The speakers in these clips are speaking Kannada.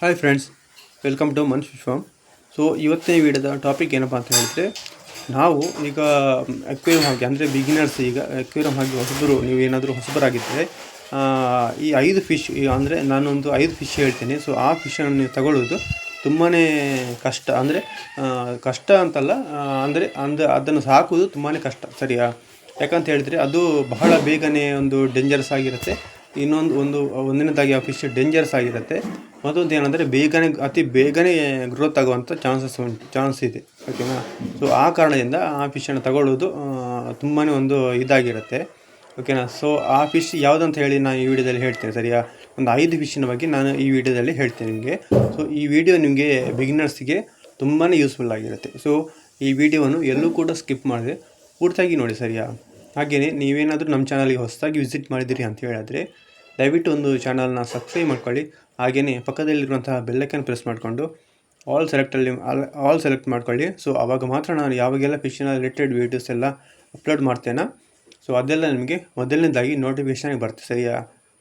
Hi friends welcome to man's farm so ಇವತ್ತಿನ ವಿಡಿಯೋದ ಟಾಪಿಕ್ ಏನಪ್ಪ ಅಂತ ಹೇಳಿದ್ರೆ, ನಾವು ಈಗ ಅಕ್ವೇರಿಯಂ ಹಾಗೆ, ಅಂದರೆ ಬಿಗಿನರ್ಸ್ ಈಗ ಅಕ್ವೇರಿಯಂ ಹಾಗೆ ಹೊಸಬರು, ನೀವು ಏನಾದರೂ ಹೊಸಬರಾಗಿದ್ದರೆ ಈ ಐದು ಫಿಶ್ ಅಂದರೆ ನಾನೊಂದು ಐದು ಫಿಶ್ ಹೇಳ್ತೇನೆ. ಸೊ ಆ ಫಿಶನ್ನು ನೀವು ತಗೊಳ್ಳೋದು ತುಂಬಾ ಕಷ್ಟ. ಅಂದರೆ ಕಷ್ಟ ಅಂತಲ್ಲ ಅಂದರೆ ಅಂದ ಅದನ್ನು ಸಾಕುವುದು ತುಂಬಾ ಕಷ್ಟ. ಸರಿಯಾ? ಯಾಕಂತ ಹೇಳಿದರೆ ಅದು ಬಹಳ ಬೇಗನೆ ಒಂದು ಡೇಂಜರಸ್ ಆಗಿರುತ್ತೆ. ಇನ್ನೊಂದು ಒಂದು ಒಂದನೇದಾಗಿ ಆ ಫಿಶ್ ಡೇಂಜರಸ್ ಆಗಿರುತ್ತೆ. ಮತ್ತೊಂದು ಏನಂದರೆ ಬೇಗನೆ, ಅತಿ ಬೇಗನೆ ಗ್ರೋತ್ ಆಗುವಂಥ ಚಾನ್ಸಸ್ ಉಂಟು ಚಾನ್ಸ್ ಇದೆ. ಓಕೆನಾ ಸೊ ಆ ಕಾರಣದಿಂದ ಆ ಫಿಶನ್ನು ತಗೊಳ್ಳೋದು ತುಂಬಾ ಒಂದು ಇದಾಗಿರುತ್ತೆ. ಓಕೆನಾ ಸೊ ಆ ಫಿಶ್ ಯಾವುದಂತ ಹೇಳಿ ನಾನು ಈ ವಿಡಿಯೋದಲ್ಲಿ ಹೇಳ್ತೇನೆ, ಸರಿಯಾ? ಒಂದು ಐದು ಫಿಶ್ಶಿನ ಬಗ್ಗೆ ನಾನು ಈ ವಿಡಿಯೋದಲ್ಲಿ ಹೇಳ್ತೇನೆ ನಿಮಗೆ. ಸೊ ಈ ವಿಡಿಯೋ ನಿಮಗೆ ಬಿಗಿನರ್ಸ್ಗೆ ತುಂಬಾ ಯೂಸ್ಫುಲ್ ಆಗಿರುತ್ತೆ. ಸೊ ಈ ವಿಡಿಯೋವನ್ನು ಎಲ್ಲೂ ಕೂಡ ಸ್ಕಿಪ್ ಮಾಡಿದೆ ಪೂರ್ತಿಯಾಗಿ ನೋಡಿ, ಸರಿಯಾ? ಹಾಗೆಯೇ ನೀವೇನಾದರೂ ನಮ್ಮ ಚಾನಲ್ಗೆ ಹೊಸದಾಗಿ ವಿಸಿಟ್ ಮಾಡಿದ್ದೀರಿ ಅಂತ ಹೇಳಿದ್ರೆ ದಯವಿಟ್ಟು ಒಂದು ಚಾನಲ್ನ ಸಬ್ಸ್ಕ್ರೈಬ್ ಮಾಡ್ಕೊಳ್ಳಿ. ಹಾಗೆಯೇ ಪಕ್ಕದಲ್ಲಿರುವಂತಹ ಬೆಲ್ಲಕ್ಕನ್ನು ಪ್ರೆಸ್ ಮಾಡಿಕೊಂಡು ಆಲ್ ಸೆಲೆಕ್ಟಲ್ಲಿ ಆಲ್ ಸೆಲೆಕ್ಟ್ ಮಾಡ್ಕೊಳ್ಳಿ. ಸೊ ಆವಾಗ ಮಾತ್ರ ನಾನು ಯಾವಾಗೆಲ್ಲ ಫಿಶಿನ ರಿಲೇಟೆಡ್ ವೀಡಿಯೋಸ್ ಎಲ್ಲ ಅಪ್ಲೋಡ್ ಮಾಡ್ತೇನೆ ಸೊ ಅದೆಲ್ಲ ನಿಮಗೆ ಮೊದಲನೇದಾಗಿ ನೋಟಿಫಿಕೇಶನ್ ಬರುತ್ತೆ ಸರಿಯಾ?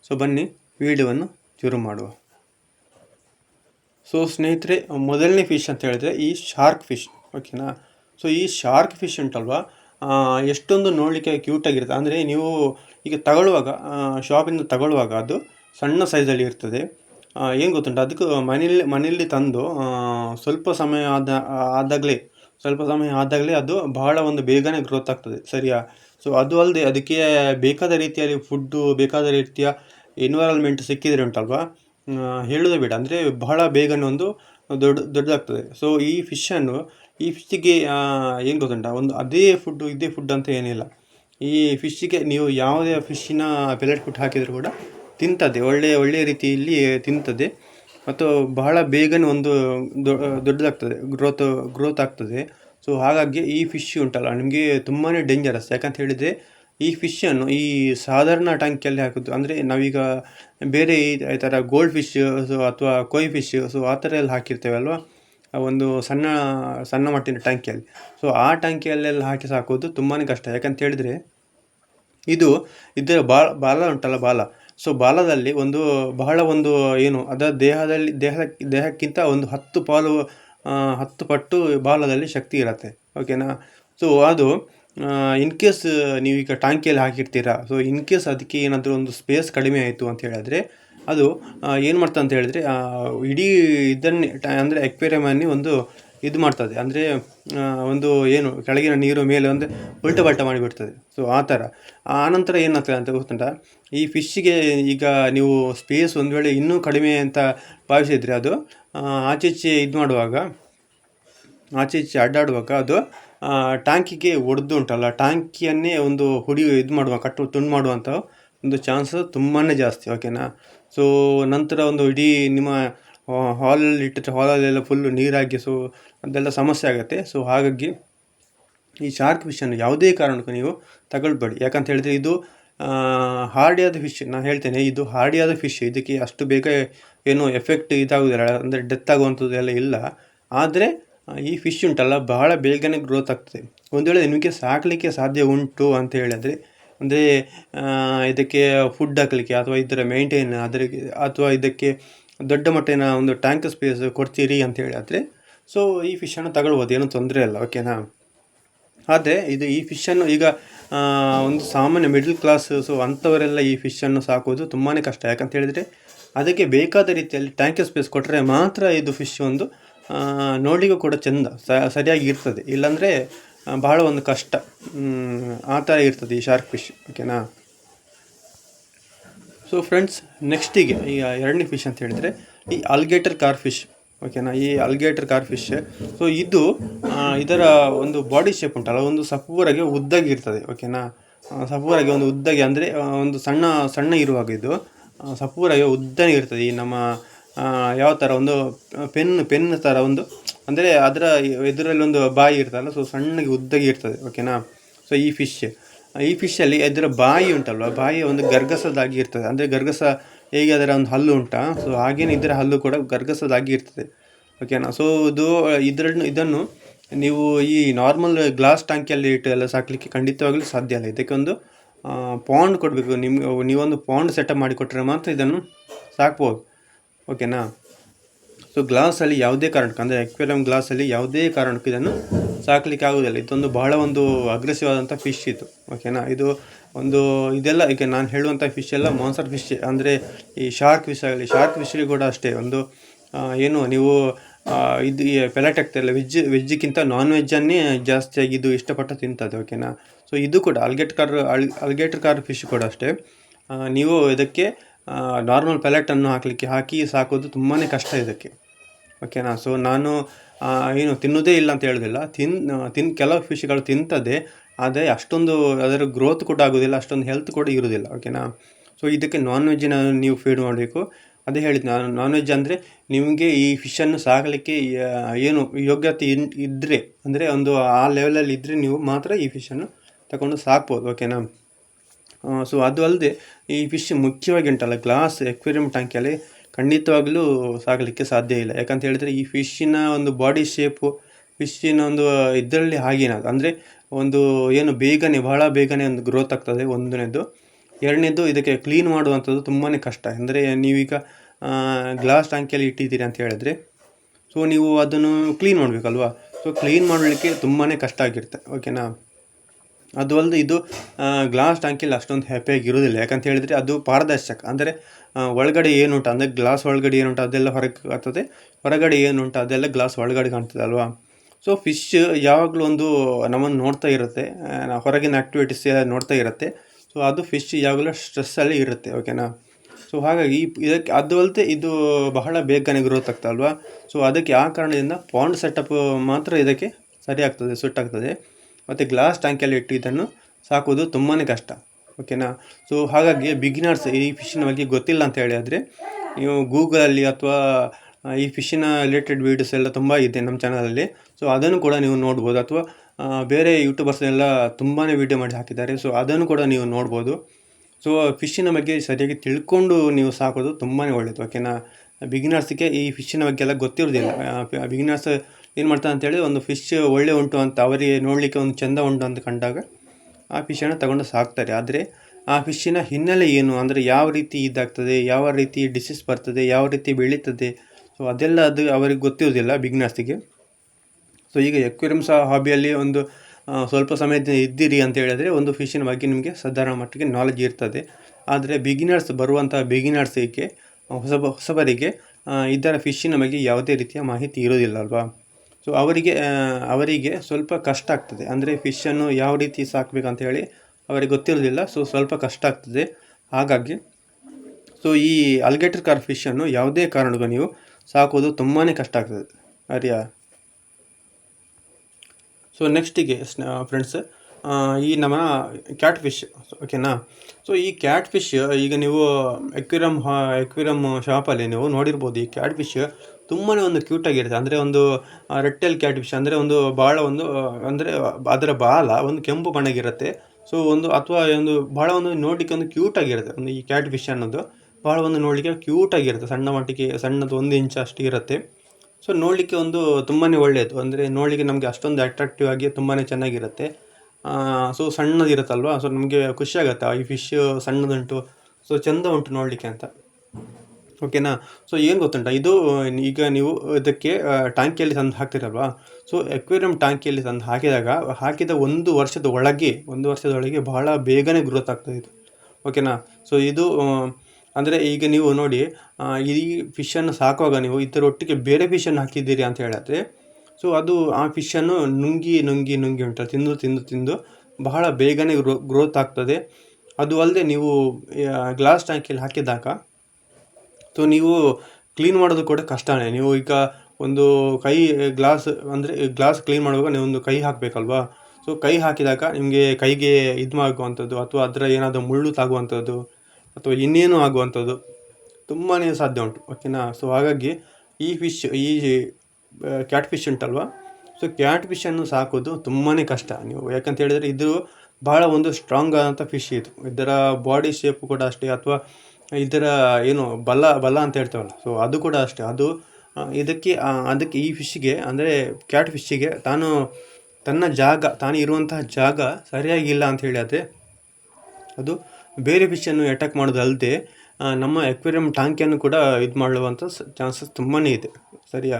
ಸೊ ಬನ್ನಿ, ವಿಡಿಯೋವನ್ನು ಶುರು ಮಾಡುವ. ಸೊ ಸ್ನೇಹಿತರೆ, ಮೊದಲನೇ ಫಿಶ್ ಅಂತ ಹೇಳಿದ್ರೆ ಈ ಶಾರ್ಕ್ ಫಿಶ್ ಓಕೆನಾ ಸೊ ಈ ಶಾರ್ಕ್ ಫಿಶ್ ಉಂಟಲ್ವಾ? ಎಷ್ಟೊಂದು ನೋಡಲಿಕ್ಕೆ ಕ್ಯೂಟಾಗಿರುತ್ತೆ ಅಂದರೆ ನೀವು ಈಗ ತಗೊಳ್ಳುವಾಗ ಶಾಪಿಂದ ತಗೊಳ್ಳುವಾಗ ಅದು ಸಣ್ಣ ಸೈಜಲ್ಲಿ ಇರ್ತದೆ. ಏನು ಗೊತ್ತುಂಟು? ಅದಕ್ಕೆ ಮನೆಯಲ್ಲಿ ಮನೆಯಲ್ಲಿ ತಂದು ಸ್ವಲ್ಪ ಸಮಯ ಆದ, ಆದಾಗಲೇ, ಸ್ವಲ್ಪ ಸಮಯ ಆದಾಗಲೇ ಅದು ಬಹಳ ಒಂದು ಬೇಗನೆ ಗ್ರೋತ್ ಆಗ್ತದೆ. ಸರಿಯಾ? ಸೊ ಅದು ಅಲ್ಲದೆ ಅದಕ್ಕೆ ಬೇಕಾದ ರೀತಿಯಲ್ಲಿ ಫುಡ್ಡು ಬೇಕಾದ ರೀತಿಯ ಎನ್ವೈರನ್ಮೆಂಟ್ ಸಿಕ್ಕಿದರೆ ಉಂಟಲ್ವಾ? ಹೇಳೋದೇ ಬೇಡ. ಅಂದರೆ ಬಹಳ ಬೇಗನೆ ಒಂದು ದೊಡ್ಡ, ದೊಡ್ಡದಾಗ್ತದೆ. ಸೊ ಈ ಫಿಶನ್ನು ಈ ಫಿಶ್ಶಿಗೆ ಏನು ಗೊತ್ತುಂಟ? ಒಂದು ಅದೇ ಫುಡ್ಡು ಇದೇ ಫುಡ್ ಅಂತ ಏನಿಲ್ಲ. ಈ ಫಿಶ್ಶಿಗೆ ನೀವು ಯಾವುದೇ ಫಿಶ್ಶಿನ ಪೆಲೆಟ್ ಫುಡ್ ಹಾಕಿದರೂ ಕೂಡ ತಿಂತದೆ. ಒಳ್ಳೆಯ ಒಳ್ಳೆಯ ರೀತಿಯಲ್ಲಿ ತಿಂತದೆ. ಮತ್ತು ಬಹಳ ಬೇಗನೆ ಒಂದು ದೊಡ್ಡದಾಗ್ತದೆ. ಗ್ರೋತ್ ಗ್ರೋತ್ ಆಗ್ತದೆ. ಸೊ ಹಾಗಾಗಿ ಈ ಫಿಶ್ ಉಂಟಲ್ಲ, ನಿಮಗೆ ತುಂಬಾ ಡೇಂಜರಸ್ ಯಾಕಂತ ಹೇಳಿದರೆ, ಈ ಫಿಶ್ಶನ್ನು ಈ ಸಾಧಾರಣ ಟ್ಯಾಂಕಿಯಲ್ಲಿ ಹಾಕೋದು, ಅಂದರೆ ನಾವೀಗ ಬೇರೆ ಈ ಥರ ಗೋಲ್ಡ್ ಫಿಶ್ ಸೊ ಅಥವಾ ಕೊಯ್ ಫಿಶ್ ಸೊ ಆ ಥರ ಎಲ್ಲ ಹಾಕಿರ್ತೇವೆ ಅಲ್ವಾ? ಒಂದು ಸಣ್ಣ ಸಣ್ಣ ಮಟ್ಟಿನ ಟ್ಯಾಂಕಿಯಲ್ಲಿ. ಸೊ ಆ ಟ್ಯಾಂಕಿಯಲ್ಲೆಲ್ಲ ಹಾಕಿ ಸಾಕೋದು ತುಂಬಾ ಕಷ್ಟ. ಯಾಕಂತ ಹೇಳಿದರೆ, ಇದು ಇದರ ಬಾಲ ಬಾಲ ಉಂಟಲ್ಲ ಬಾಲ. ಸೊ ಬಾಲದಲ್ಲಿ ಒಂದು ಬಹಳ ಒಂದು ಏನು ಅದರ ದೇಹದಲ್ಲಿ ದೇಹ ದೇಹಕ್ಕಿಂತ ಒಂದು ಹತ್ತು ಪಾಲು ಹತ್ತು ಪಟ್ಟು ಬಾಲದಲ್ಲಿ ಶಕ್ತಿ ಇರುತ್ತೆ. ಓಕೆನಾ ಸೊ ಅದು ಇನ್ ಕೇಸ್ ನೀವೀಗ ಟ್ಯಾಂಕಿಯಲ್ಲಿ ಹಾಕಿರ್ತೀರಾ ಸೊ ಇನ್ ಕೇಸ್ ಅದಕ್ಕೆ ಏನಾದರೂ ಒಂದು ಸ್ಪೇಸ್ ಕಡಿಮೆ ಆಯಿತು ಅಂತ ಹೇಳಿದ್ರೆ ಅದು ಏನು ಮಾಡ್ತದೆ ಅಂತ ಹೇಳಿದ್ರೆ ಆ, ಇಡೀ ಇದನ್ನೇ ಅಂದರೆ ಎಕ್ವೇರಿಯಮನ್ನೇ ಒಂದು ಇದು ಮಾಡ್ತದೆ. ಅಂದರೆ ಒಂದು ಏನು ಕೆಳಗಿನ ನೀರು ಮೇಲೆ ಒಂದು ಉಲ್ಟ ಪಲ್ಟ ಮಾಡಿಬಿಡ್ತದೆ. ಸೊ ಆ ಥರ ಆನಂತರ ಏನಾಗ್ತದೆ ಅಂತ ಗೊತ್ತುಂಟ? ಈ ಫಿಶ್ಶಿಗೆ ಈಗ ನೀವು ಸ್ಪೇಸ್ ಒಂದು ವೇಳೆ ಇನ್ನೂ ಕಡಿಮೆ ಅಂತ ಭಾವಿಸಿದರೆ ಅದು ಆ, ಆಚೆ ಈಚೆ ಇದು ಮಾಡುವಾಗ ಆಚೆ ಈಚೆ ಅಡ್ಡಾಡುವಾಗ ಅದು ಟ್ಯಾಂಕಿಗೆ ಒಡೆದು ಉಂಟಲ್ಲ ಟ್ಯಾಂಕಿಯನ್ನೇ ಒಂದು ಹುಡಿ ಇದು ಮಾಡುವ ಕಟ್ಟು ತುಂಡು ಮಾಡುವಂಥ ಒಂದು ಚಾನ್ಸ್ ತುಂಬಾ ಜಾಸ್ತಿ, ಓಕೆನಾ? ಸೊ ನಂತರ ಒಂದು ಇಡೀ ನಿಮ್ಮ ಹಾಲಲ್ಲಿ ಇಟ್ಟಿದ್ರೆ ಹಾಲಲ್ಲೆಲ್ಲ ಫುಲ್ಲು ನೀರಾಗಿ ಸೊ ಅದೆಲ್ಲ ಸಮಸ್ಯೆ ಆಗುತ್ತೆ. ಸೊ ಹಾಗಾಗಿ ಈ ಶಾರ್ಕ್ ಫಿಶನ್ನು ಯಾವುದೇ ಕಾರಣಕ್ಕೂ ನೀವು ತಗೊಳ್ಬೇಡಿ. ಯಾಕಂತ ಹೇಳಿದ್ರೆ ಇದು ಹಾರ್ಡಿಯಾದ ಫಿಶ್ ನಾನು ಹೇಳ್ತೇನೆ, ಇದು ಹಾರ್ಡಿಯಾದ ಫಿಶ್ ಇದಕ್ಕೆ ಅಷ್ಟು ಬೇಗ ಏನು ಎಫೆಕ್ಟ್ ಇದಾಗೋದಿಲ್ಲ, ಅಂದರೆ ಡೆತ್ ಆಗುವಂಥದ್ದು ಎಲ್ಲ ಇಲ್ಲ. ಆದರೆ, ಈ ಫಿಶ್ ಉಂಟಲ್ಲ, ಬಹಳ ಬೇಗನೆ ಗ್ರೋತ್ ಆಗ್ತದೆ. ಒಂದು ವೇಳೆ ನಿಮಗೆ ಸಾಕಲಿಕ್ಕೆ ಸಾಧ್ಯ ಉಂಟು ಅಂತ ಹೇಳಿದರೆ ಅಂದರೆ ಇದಕ್ಕೆ ಫುಡ್ ಹಾಕಲಿಕ್ಕೆ ಅಥವಾ ಇದರ ಮೇಂಟೈನ್ ಅದಕ್ಕೆ ಅಥವಾ ಇದಕ್ಕೆ ದೊಡ್ಡ ಮಟ್ಟಿನ ಒಂದು ಟ್ಯಾಂಕ್ ಸ್ಪೇಸ್ ಕೊಡ್ತೀರಿ ಅಂತ ಆದರೆ ಸೊ ಈ ಫಿಶನ್ನು ತಗೊಳ್ಬೋದು, ಏನೂ ತೊಂದರೆ ಇಲ್ಲ ಓಕೆನಾ ಆದರೆ ಇದು ಈ ಫಿಶನ್ನು ಈಗ ಒಂದು ಸಾಮಾನ್ಯ ಮಿಡ್ಲ್ ಕ್ಲಾಸ್ ಸೊ ಅಂಥವರೆಲ್ಲ ಈ ಫಿಶನ್ನು ಸಾಕೋದು ತುಂಬಾ ಕಷ್ಟ. ಯಾಕಂತ ಹೇಳಿದರೆ, ಅದಕ್ಕೆ ಬೇಕಾದ ರೀತಿಯಲ್ಲಿ ಟ್ಯಾಂಕ್ ಸ್ಪೇಸ್ ಕೊಟ್ಟರೆ ಮಾತ್ರ ಇದು ಫಿಶ್ ಒಂದು ನೋಡಿಗೂ ಕೂಡ ಚೆಂದ ಸರಿಯಾಗಿ ಇರ್ತದೆ. ಇಲ್ಲಾಂದರೆ ಬಹಳ ಒಂದು ಕಷ್ಟ. ಆ ಥರ ಇರ್ತದೆ ಈ ಶಾರ್ಕ್ ಫಿಶ್ ಓಕೆನಾ ಸೊ ಫ್ರೆಂಡ್ಸ್ ನೆಕ್ಸ್ಟಿಗೆ ಈಗ ಎರಡನೇ ಫಿಶ್ ಅಂತ ಹೇಳಿದರೆ, ಈ ಅಲ್ಗೇಟರ್ ಕಾರ್ ಫಿಶ್ ಓಕೆನಾ ಈ ಅಲ್ಗೇಟರ್ ಕಾರ್ ಫಿಶ್ ಸೊ ಇದು ಇದರ ಒಂದು ಬಾಡಿ ಶೇಪ್ ಉಂಟಲ್ಲ, ಒಂದು ಸಪೂರಾಗಿ ಉದ್ದಾಗಿ ಇರ್ತದೆ ಓಕೆನಾ ಸಪೂರಾಗಿ ಒಂದು ಉದ್ದಾಗಿ ಅಂದರೆ ಒಂದು ಸಣ್ಣ ಸಣ್ಣ ಇರುವಾಗ ಇದು ಸಪೂರಾಗಿ ಉದ್ದನೇ ಇರ್ತದೆ ಈ ನಮ್ಮ ಯಾವ ಥರ ಒಂದು ಪೆನ್ ಪೆನ್ ಥರ ಒಂದು, ಅಂದರೆ ಅದರ ಎದುರಲ್ಲಿ ಒಂದು ಬಾಯಿ ಇರ್ತಲ್ಲ ಸೊ ಸಣ್ಣಗೆ ಉದ್ದಾಗಿ ಇರ್ತದೆ ಓಕೆನಾ ಸೊ ಈ ಫಿಶ್ ಈ ಫಿಶಲ್ಲಿ ಅದರ ಬಾಯಿ ಉಂಟಲ್ವ? ಬಾಯಿ ಒಂದು ಗರ್ಗಸದಾಗಿ ಇರ್ತದೆ. ಅಂದರೆ ಗರ್ಗಸ ಹೇಗೆ ಅದರ ಒಂದು ಹಲ್ಲು ಉಂಟಾ? ಸೊ ಹಾಗೇನೆ ಇದರ ಹಲ್ಲು ಕೂಡ ಗರ್ಗಸದಾಗಿ ಇರ್ತದೆ ಓಕೆನಾ ಸೊ ಇದು, ಇದರನ್ನು, ಇದನ್ನು ನೀವು ಈ ನಾರ್ಮಲ್ ಗ್ಲಾಸ್ ಟ್ಯಾಂಕಿಯಲ್ಲಿ ಇಟ್ಟು ಎಲ್ಲ ಸಾಕಲಿಕ್ಕೆ ಖಂಡಿತವಾಗಲೂ ಸಾಧ್ಯ ಅಲ್ಲ. ಇದಕ್ಕೆ ಒಂದು ಪಾಂಡ್ ಕೊಡಬೇಕು. ನಿಮ್ಗೆ ನೀವೊಂದು ಪಾಂಡ್ ಸೆಟಪ್ ಮಾಡಿ ಕೊಟ್ಟರೆ ಮಾತ್ರ ಇದನ್ನು ಸಾಕ್ಬೋದು. ಓಕೆನಾ? ಸೊ ಗ್ಲಾಸಲ್ಲಿ ಯಾವುದೇ ಕಾರಣಕ್ಕೆ, ಅಂದರೆ ಎಕ್ವೇರಿಯಂ ಗ್ಲಾಸಲ್ಲಿ ಯಾವುದೇ ಕಾರಣಕ್ಕೂ ಇದನ್ನು ಸಾಕಲಿಕ್ಕೆ ಆಗೋದಿಲ್ಲ ಇದೊಂದು ಬಹಳ ಒಂದು ಅಗ್ರೆಸಿವ್ ಆದಂಥ ಫಿಶ್ ಇದು, ಓಕೆನಾ? ಇದು ಒಂದು ಇದೆಲ್ಲ, ಈಗ ನಾನು ಹೇಳುವಂಥ ಫಿಶ್ ಎಲ್ಲ ಮಾನ್ಸರ್ ಫಿಶ್ ಅಂದರೆ ಈ ಶಾರ್ಕ್ ಫಿಶ್ ಆಗಲಿ ಶಾರ್ಕ್ ಫಿಶ್ಗೆ ಕೂಡ ಅಷ್ಟೇ. ಒಂದು ಏನು ನೀವು ಇದು ಪೆಲೆಟ್ ಆಗ್ತಾಯಿಲ್ಲ ವೆಜ್ ವೆಜ್ಗಿಂತ ನಾನ್ ವೆಜ್ಜನ್ನೇ ಜಾಸ್ತಿಯಾಗಿ ಇದು ಇಷ್ಟಪಟ್ಟು ತಿಂತದೆ, ಓಕೆನಾ? ಸೊ ಇದು ಕೂಡ ಅಲ್ಗೇಟ್ ಕಾರ್ ಅಲ್ ಅಲ್ಗೇಟರ್ ಕಾರ್ ಫಿಶ್ ಕೂಡ ಅಷ್ಟೇ. ನೀವು ಇದಕ್ಕೆ ನಾರ್ಮಲ್ ಪೆಲೆಟನ್ನು ಹಾಕಲಿಕ್ಕೆ, ಹಾಕಿ ಸಾಕೋದು ತುಂಬಾ ಕಷ್ಟ ಇದಕ್ಕೆ. ಓಕೆನಾ ಸೊ ನಾನು ಏನು ತಿನ್ನೋದೇ ಇಲ್ಲ ಅಂತ ಹೇಳೋದಿಲ್ಲ. ತಿನ್ ತಿನ್, ಕೆಲವು ಫಿಶ್ಗಳು ತಿಂತದೆ, ಆದರೆ ಅಷ್ಟೊಂದು ಅದರ ಗ್ರೋತ್ ಕೂಡ ಆಗೋದಿಲ್ಲ, ಅಷ್ಟೊಂದು ಹೆಲ್ತ್ ಕೂಡ ಇರೋದಿಲ್ಲ. ಓಕೆನಾ ಸೊ ಇದಕ್ಕೆ ನಾನ್ ವೆಜ್ಜಿನ ನೀವು ಫೀಡ್ ಮಾಡಬೇಕು. ಅದೇ ಹೇಳಿದ್ದು ನಾನು ನಾನ್ ವೆಜ್ ಅಂದರೆ ನಿಮಗೆ ಈ ಫಿಶನ್ನು ಸಾಕಲಿಕ್ಕೆ ಏನು ಯೋಗ್ಯತೆ ಇನ್ ಇದ್ದರೆ ಅಂದರೆ ಒಂದು ಆ ಲೆವೆಲಲ್ಲಿ ಇದ್ದರೆ ನೀವು ಮಾತ್ರ ಈ ಫಿಶನ್ನು ತಗೊಂಡು ಸಾಕ್ಬೋದು. ಓಕೆನಾ ಸೊ ಅದು ಅಲ್ಲದೆ ಈ ಫಿಶ್ ಮುಖ್ಯವಾಗಿ ಉಂಟಲ್ಲ ಗ್ಲಾಸ್ ಎಕ್ವೇರಿಯಂ ಟ್ಯಾಂಕಲ್ಲಿ ಖಂಡಿತವಾಗಲೂ ಸಾಗಲಿಕ್ಕೆ ಸಾಧ್ಯ ಇಲ್ಲ. ಯಾಕಂತ ಹೇಳಿದರೆ ಈ ಫಿಶ್ಶಿನ ಒಂದು ಬಾಡಿ ಶೇಪು ಫಿಶ್ಶಿನ ಒಂದು ಇದರಲ್ಲಿ ಹಾಗೇನ ಅಂದರೆ ಒಂದು ಏನು ಬೇಗನೆ, ಬಹಳ ಬೇಗನೆ ಒಂದು ಗ್ರೋತ್ ಆಗ್ತದೆ ಒಂದನೇದು. ಎರಡನೇದು ಇದಕ್ಕೆ ಕ್ಲೀನ್ ಮಾಡುವಂಥದ್ದು ತುಂಬಾ ಕಷ್ಟ. ಅಂದರೆ ನೀವೀಗ ಗ್ಲಾಸ್ ಟ್ಯಾಂಕಿಯಲ್ಲಿ ಇಟ್ಟಿದ್ದೀರಿ ಅಂತ ಹೇಳಿದ್ರೆ ಸೊ ನೀವು ಅದನ್ನು ಕ್ಲೀನ್ ಮಾಡಬೇಕಲ್ವಾ? ಸೊ ಕ್ಲೀನ್ ಮಾಡಲಿಕ್ಕೆ ತುಂಬಾ ಕಷ್ಟ ಆಗಿರುತ್ತೆ. ಓಕೆನಾ ಅದು ಅಲ್ಲದೆ ಇದು ಗ್ಲಾಸ್ ಟ್ಯಾಂಕಿಲ್ಲಿ ಅಷ್ಟೊಂದು ಹ್ಯಾಪಿಯಾಗಿ ಇರೋದಿಲ್ಲ ಯಾಕಂತ ಹೇಳಿದರೆ ಅದು ಪಾರದರ್ಶಕ. ಅಂದರೆ ಒಳಗಡೆ ಏನುಂಟು ಅಂದರೆ ಗ್ಲಾಸ್ ಒಳಗಡೆ ಏನುಂಟು ಅದೆಲ್ಲ ಹೊರಗೆ ಆಗ್ತದೆ. ಹೊರಗಡೆ ಏನುಂಟು ಅದೆಲ್ಲ ಗ್ಲಾಸ್ ಒಳಗಡೆ ಕಾಣ್ತದೆ ಅಲ್ವಾ? ಸೊ ಫಿಶ್ ಯಾವಾಗಲೂ ಒಂದು ನಮ್ಮನ್ನು ನೋಡ್ತಾ ಇರುತ್ತೆ. ಹೊರಗಿನ ಆ್ಯಕ್ಟಿವಿಟೀಸ್ ನೋಡ್ತಾ ಇರುತ್ತೆ. ಸೊ ಅದು ಫಿಶ್ ಯಾವಾಗಲೂ ಸ್ಟ್ರೆಸ್ಸಲ್ಲಿ ಇರುತ್ತೆ ಓಕೆನಾ ಸೊ ಹಾಗಾಗಿ ಇದಕ್ಕೆ, ಅದು ಅಲ್ಲದೆ ಇದು ಬಹಳ ಬೇಗನೆ ಗ್ರೋತ್ ಆಗ್ತಲ್ವಾ ಸೊ ಅದಕ್ಕೆ ಆ ಕಾರಣದಿಂದ ಪಾಂಡ್ ಸೆಟಪ್ ಮಾತ್ರ ಇದಕ್ಕೆ ಸರಿ ಆಗ್ತದೆ. ಸುಟ್ಟಾಗ್ತದೆ ಮತ್ತು ಗ್ಲಾಸ್ ಟ್ಯಾಂಕಲ್ಲಿ ಇಟ್ಟು ಇದನ್ನು ಸಾಕೋದು ತುಂಬಾ ಕಷ್ಟ ಓಕೆನಾ ಸೊ ಹಾಗಾಗಿ ಬಿಗಿನರ್ಸ್ ಈ ಫಿಶ್ಶಿನ ಬಗ್ಗೆ ಗೊತ್ತಿಲ್ಲ ಅಂತ ಹೇಳಿದರೆ ನೀವು ಗೂಗಲಲ್ಲಿ ಅಥವಾ ಈ ಫಿಶ್ಶಿನ ರಿಲೇಟೆಡ್ ವೀಡಿಯೋಸ್ ಎಲ್ಲ ತುಂಬ ಇದೆ ನಮ್ಮ ಚಾನಲಲ್ಲಿ ಸೊ ಅದನ್ನು ಕೂಡ ನೀವು ನೋಡ್ಬೋದು ಅಥವಾ ಬೇರೆ ಯೂಟ್ಯೂಬರ್ಸ್ ಎಲ್ಲ ತುಂಬಾ ವೀಡಿಯೋ ಮಾಡಿ ಹಾಕಿದ್ದಾರೆ. ಸೊ ಅದನ್ನು ಕೂಡ ನೀವು ನೋಡ್ಬೋದು. ಸೊ ಫಿಶ್ಶಿನ ಬಗ್ಗೆ ಸರಿಯಾಗಿ ತಿಳ್ಕೊಂಡು ನೀವು ಸಾಕೋದು ತುಂಬಾ ಒಳ್ಳೆಯದು ಓಕೆನಾ ಬಿಗಿನರ್ಸ್ಗೆ ಈ ಫಿಶ್ಶಿನ ಬಗ್ಗೆ ಎಲ್ಲ ಗೊತ್ತಿರೋದಿಲ್ಲ ಬಿಗಿನರ್ಸ್ ಏನು ಮಾಡ್ತಾನೆ ಅಂತೇಳಿ ಒಂದು ಫಿಶ್ ಒಳ್ಳೆ ಉಂಟು ಅಂತ ಅವರಿಗೆ ನೋಡಲಿಕ್ಕೆ ಒಂದು ಚೆಂದ ಉಂಟು ಅಂತ ಕಂಡಾಗ ಆ ಫಿಶನ್ನು ತಗೊಂಡು ಸಾಕ್ತಾರೆ. ಆದರೆ ಆ ಫಿಶ್ಶಿನ ಹಿನ್ನೆಲೆ ಏನು? ಅಂದರೆ ಯಾವ ರೀತಿ ಇದಾಗ್ತದೆ? ಯಾವ ರೀತಿ ಡಿಸೀಸ್ ಬರ್ತದೆ? ಯಾವ ರೀತಿ ಬೆಳೀತದೆ? ಸೊ ಅದೆಲ್ಲ ಅದು ಅವರಿಗೆ ಗೊತ್ತಿರೋದಿಲ್ಲ ಬಿಗ್ನಾಸ್ತಿಗೆ ಸೊ ಈಗ ಎಕ್ವೇರಿಯಂ ಸಹ ಹಾಬಿಯಲ್ಲಿ ಒಂದು ಸ್ವಲ್ಪ ಸಮಯದಿಂದ ಇದ್ದೀರಿ ಅಂತ ಹೇಳಿದರೆ ಒಂದು ಫಿಶಿನ ಬಗ್ಗೆ ನಿಮಗೆ ಸಾಧಾರಣ ಮಟ್ಟಿಗೆ ನಾಲೆಜ್ ಇರ್ತದೆ. ಆದರೆ ಬಿಗಿನರ್ಸ್ ಬರುವಂಥ ಬಿಗಿನರ್ಸಿಗೆ ಹೊಸಬ ಹೊಸಬರಿಗೆ ಇದರ ಫಿಶ್ಶಿನ ಬಗ್ಗೆ ಯಾವುದೇ ರೀತಿಯ ಮಾಹಿತಿ ಇರೋದಿಲ್ಲ ಅಲ್ವಾ? ಸೊ ಅವರಿಗೆ ಅವರಿಗೆ ಸ್ವಲ್ಪ ಕಷ್ಟ ಆಗ್ತದೆ. ಅಂದರೆ ಫಿಶನ್ನು ಯಾವ ರೀತಿ ಸಾಕಬೇಕಂತ ಹೇಳಿ ಅವರಿಗೆ ಗೊತ್ತಿರೋದಿಲ್ಲ. ಸೊ ಸ್ವಲ್ಪ ಕಷ್ಟ ಆಗ್ತದೆ. ಹಾಗಾಗಿ ಸೊ ಈ ಅಲ್ಗೇಟರ್ ಕಾರ್ ಫಿಶನ್ನು ಯಾವುದೇ ಕಾರಣಕ್ಕೂ ನೀವು ಸಾಕೋದು ತುಂಬಾ ಕಷ್ಟ ಆಗ್ತದೆ. ಅರಿಯಾ? ಸೊ ನೆಕ್ಸ್ಟಿಗೆ ಫ್ರೆಂಡ್ಸ್ ಈ ನಮ್ಮ ಕ್ಯಾಟ್ ಫಿಶ್ ಓಕೆನಾ ಸೊ ಈ ಕ್ಯಾಟ್ ಫಿಶ್ ಈಗ ನೀವು ಎಕ್ವಿರಮ್ ಎಕ್ವಿರಮ್ ಶಾಪಲ್ಲಿ ನೀವು ನೋಡಿರ್ಬೋದು ಈ ಕ್ಯಾಟ್ ಫಿಶ್ ತುಂಬಾ ಒಂದು ಕ್ಯೂಟಾಗಿರುತ್ತೆ ಅಂದರೆ ಒಂದು ರೆಟ್ಟೆಲ್ ಕ್ಯಾಟ್ ಫಿಶ್ ಅಂದರೆ ಒಂದು ಭಾಳ ಒಂದು ಅಂದರೆ ಅದರ ಬಾಲ ಒಂದು ಕೆಂಪು ಬಣ್ಣಗಿರುತ್ತೆ. ಸೊ ಒಂದು ಅಥವಾ ಒಂದು ಭಾಳ ಒಂದು ನೋಡಲಿಕ್ಕೆ ಒಂದು ಕ್ಯೂಟಾಗಿರುತ್ತೆ ಒಂದು ಈ ಕ್ಯಾಟ್ ಫಿಶ್ ಅನ್ನೋದು ಭಾಳ ಒಂದು ನೋಡಲಿಕ್ಕೆ ಕ್ಯೂಟಾಗಿರುತ್ತೆ ಸಣ್ಣ ಮಟ್ಟಿಗೆ, ಸಣ್ಣದು ಒಂದು ಇಂಚ್ ಅಷ್ಟು ಇರುತ್ತೆ ಸೊ ನೋಡಲಿಕ್ಕೆ ಒಂದು ತುಂಬಾ ಒಳ್ಳೆಯದು ಅಂದರೆ ನೋಡಲಿಕ್ಕೆ ನಮಗೆ ಅಷ್ಟೊಂದು ಅಟ್ರಾಕ್ಟಿವ್ ಆಗಿ ತುಂಬಾ ಚೆನ್ನಾಗಿರುತ್ತೆ. ಸೊ ಸಣ್ಣದಿರುತ್ತಲ್ವ ಸೊ ನಮಗೆ ಖುಷಿ ಆಗುತ್ತೆ. ಈ ಫಿಶ್ ಸಣ್ಣದುಂಟು. ಸೊ ಚೆಂದ ಉಂಟು ನೋಡಲಿಕ್ಕೆ ಅಂತ. ಓಕೆನಾ ಸೊ ಏನು ಗೊತ್ತುಂಟ? ಇದು ಈಗ ನೀವು ಇದಕ್ಕೆ ಟ್ಯಾಂಕಿಯಲ್ಲಿ ತಂದು ಹಾಕ್ತಿರಲ್ವಾ? ಸೊ ಎಕ್ವೇರಿಯಂ ಟ್ಯಾಂಕಿಯಲ್ಲಿ ತಂದು ಹಾಕಿದಾಗ, ಹಾಕಿದ ಒಂದು ವರ್ಷದ ಒಳಗೆ, ಒಂದು ವರ್ಷದ ಒಳಗೆ ಬಹಳ ಬೇಗನೆ ಗ್ರೋತ್ ಆಗ್ತದೆ ಇದು. ಓಕೆನಾ ಸೊ ಇದು ಅಂದರೆ ಈಗ ನೀವು ನೋಡಿ ಈ ಫಿಶನ್ನು ಸಾಕುವಾಗ ನೀವು ಇದರೊಟ್ಟಿಗೆ ಬೇರೆ ಫಿಶನ್ನು ಹಾಕಿದ್ದೀರಿ ಅಂತ ಹೇಳಿದ್ರೆ ಸೊ ಅದು ಆ ಫಿಶನ್ನು ನುಂಗಿ ನುಂಗಿ ನುಂಗಿ ಉಂಟು ತಿಂದು ತಿಂದು ತಿಂದು ಬಹಳ ಬೇಗನೆ ಗ್ರೋ ಗ್ರೋತ್ ಆಗ್ತದೆ. ಅದು ಅಲ್ಲದೆ ನೀವು ಗ್ಲಾಸ್ ಟ್ಯಾಂಕಿಯಲ್ಲಿ ಹಾಕಿದಾಗ ಸೊ ನೀವು ಕ್ಲೀನ್ ಮಾಡೋದು ಕೂಡ ಕಷ್ಟನೇ. ನೀವು ಈಗ ಒಂದು ಕೈ ಗ್ಲಾಸ್ ಅಂದರೆ ಗ್ಲಾಸ್ ಕ್ಲೀನ್ ಮಾಡುವಾಗ ಒಂದು ಕೈ ಹಾಕಬೇಕಲ್ವಾ? ಸೊ ಕೈ ಹಾಕಿದಾಗ ನಿಮಗೆ ಕೈಗೆ ಇದು ಆಗುವಂಥದ್ದು ಅಥವಾ ಅದರ ಏನಾದರೂ ಮುಳ್ಳು ತಾಗುವಂಥದ್ದು ಅಥವಾ ಇನ್ನೇನು ಆಗುವಂಥದ್ದು ತುಂಬಾ ಸಾಧ್ಯ ಉಂಟು. ಓಕೆನಾ ಸೊ ಹಾಗಾಗಿ ಈ ಫಿಶ್ ಈ ಕ್ಯಾಟ್ ಫಿಶ್ ಉಂಟಲ್ವಾ? ಸೊ ಕ್ಯಾಟ್ ಫಿಶನ್ನು ಸಾಕೋದು ತುಂಬಾ ಕಷ್ಟ. ನೀವು ಯಾಕಂತ ಹೇಳಿದರೆ ಇದು ಭಾಳ ಒಂದು ಸ್ಟ್ರಾಂಗ್ ಆದಂಥ ಫಿಶ್ ಇದು. ಇದರ ಬಾಡಿ ಶೇಪ್ ಕೂಡ ಅಷ್ಟೇ ಅಥವಾ ಇದರ ಏನು ಬಲ ಬಲ ಅಂತ ಹೇಳ್ತೇವಲ್ಲ. ಸೊ ಅದು ಕೂಡ ಅಷ್ಟೇ. ಅದು ಇದಕ್ಕೆ ಅದಕ್ಕೆ ಈ ಫಿಶ್ಗೆ ಅಂದರೆ ಕ್ಯಾಟ್ ಫಿಶ್ಶಿಗೆ ತಾನು ತನ್ನ ಜಾಗ, ತಾನು ಇರುವಂತಹ ಜಾಗ ಸರಿಯಾಗಿಲ್ಲ ಅಂತ ಹೇಳಿ ಆದರೆ ಅದು ಬೇರೆ ಫಿಶನ್ನು ಅಟ್ಯಾಕ್ ಮಾಡೋದಲ್ಲದೆ ನಮ್ಮ ಎಕ್ವೇರಿಯಂ ಟ್ಯಾಂಕಿಯನ್ನು ಕೂಡ ಇದು ಮಾಡುವಂಥ ಚಾನ್ಸಸ್ ತುಂಬಾ ಇದೆ. ಸರಿಯಾ?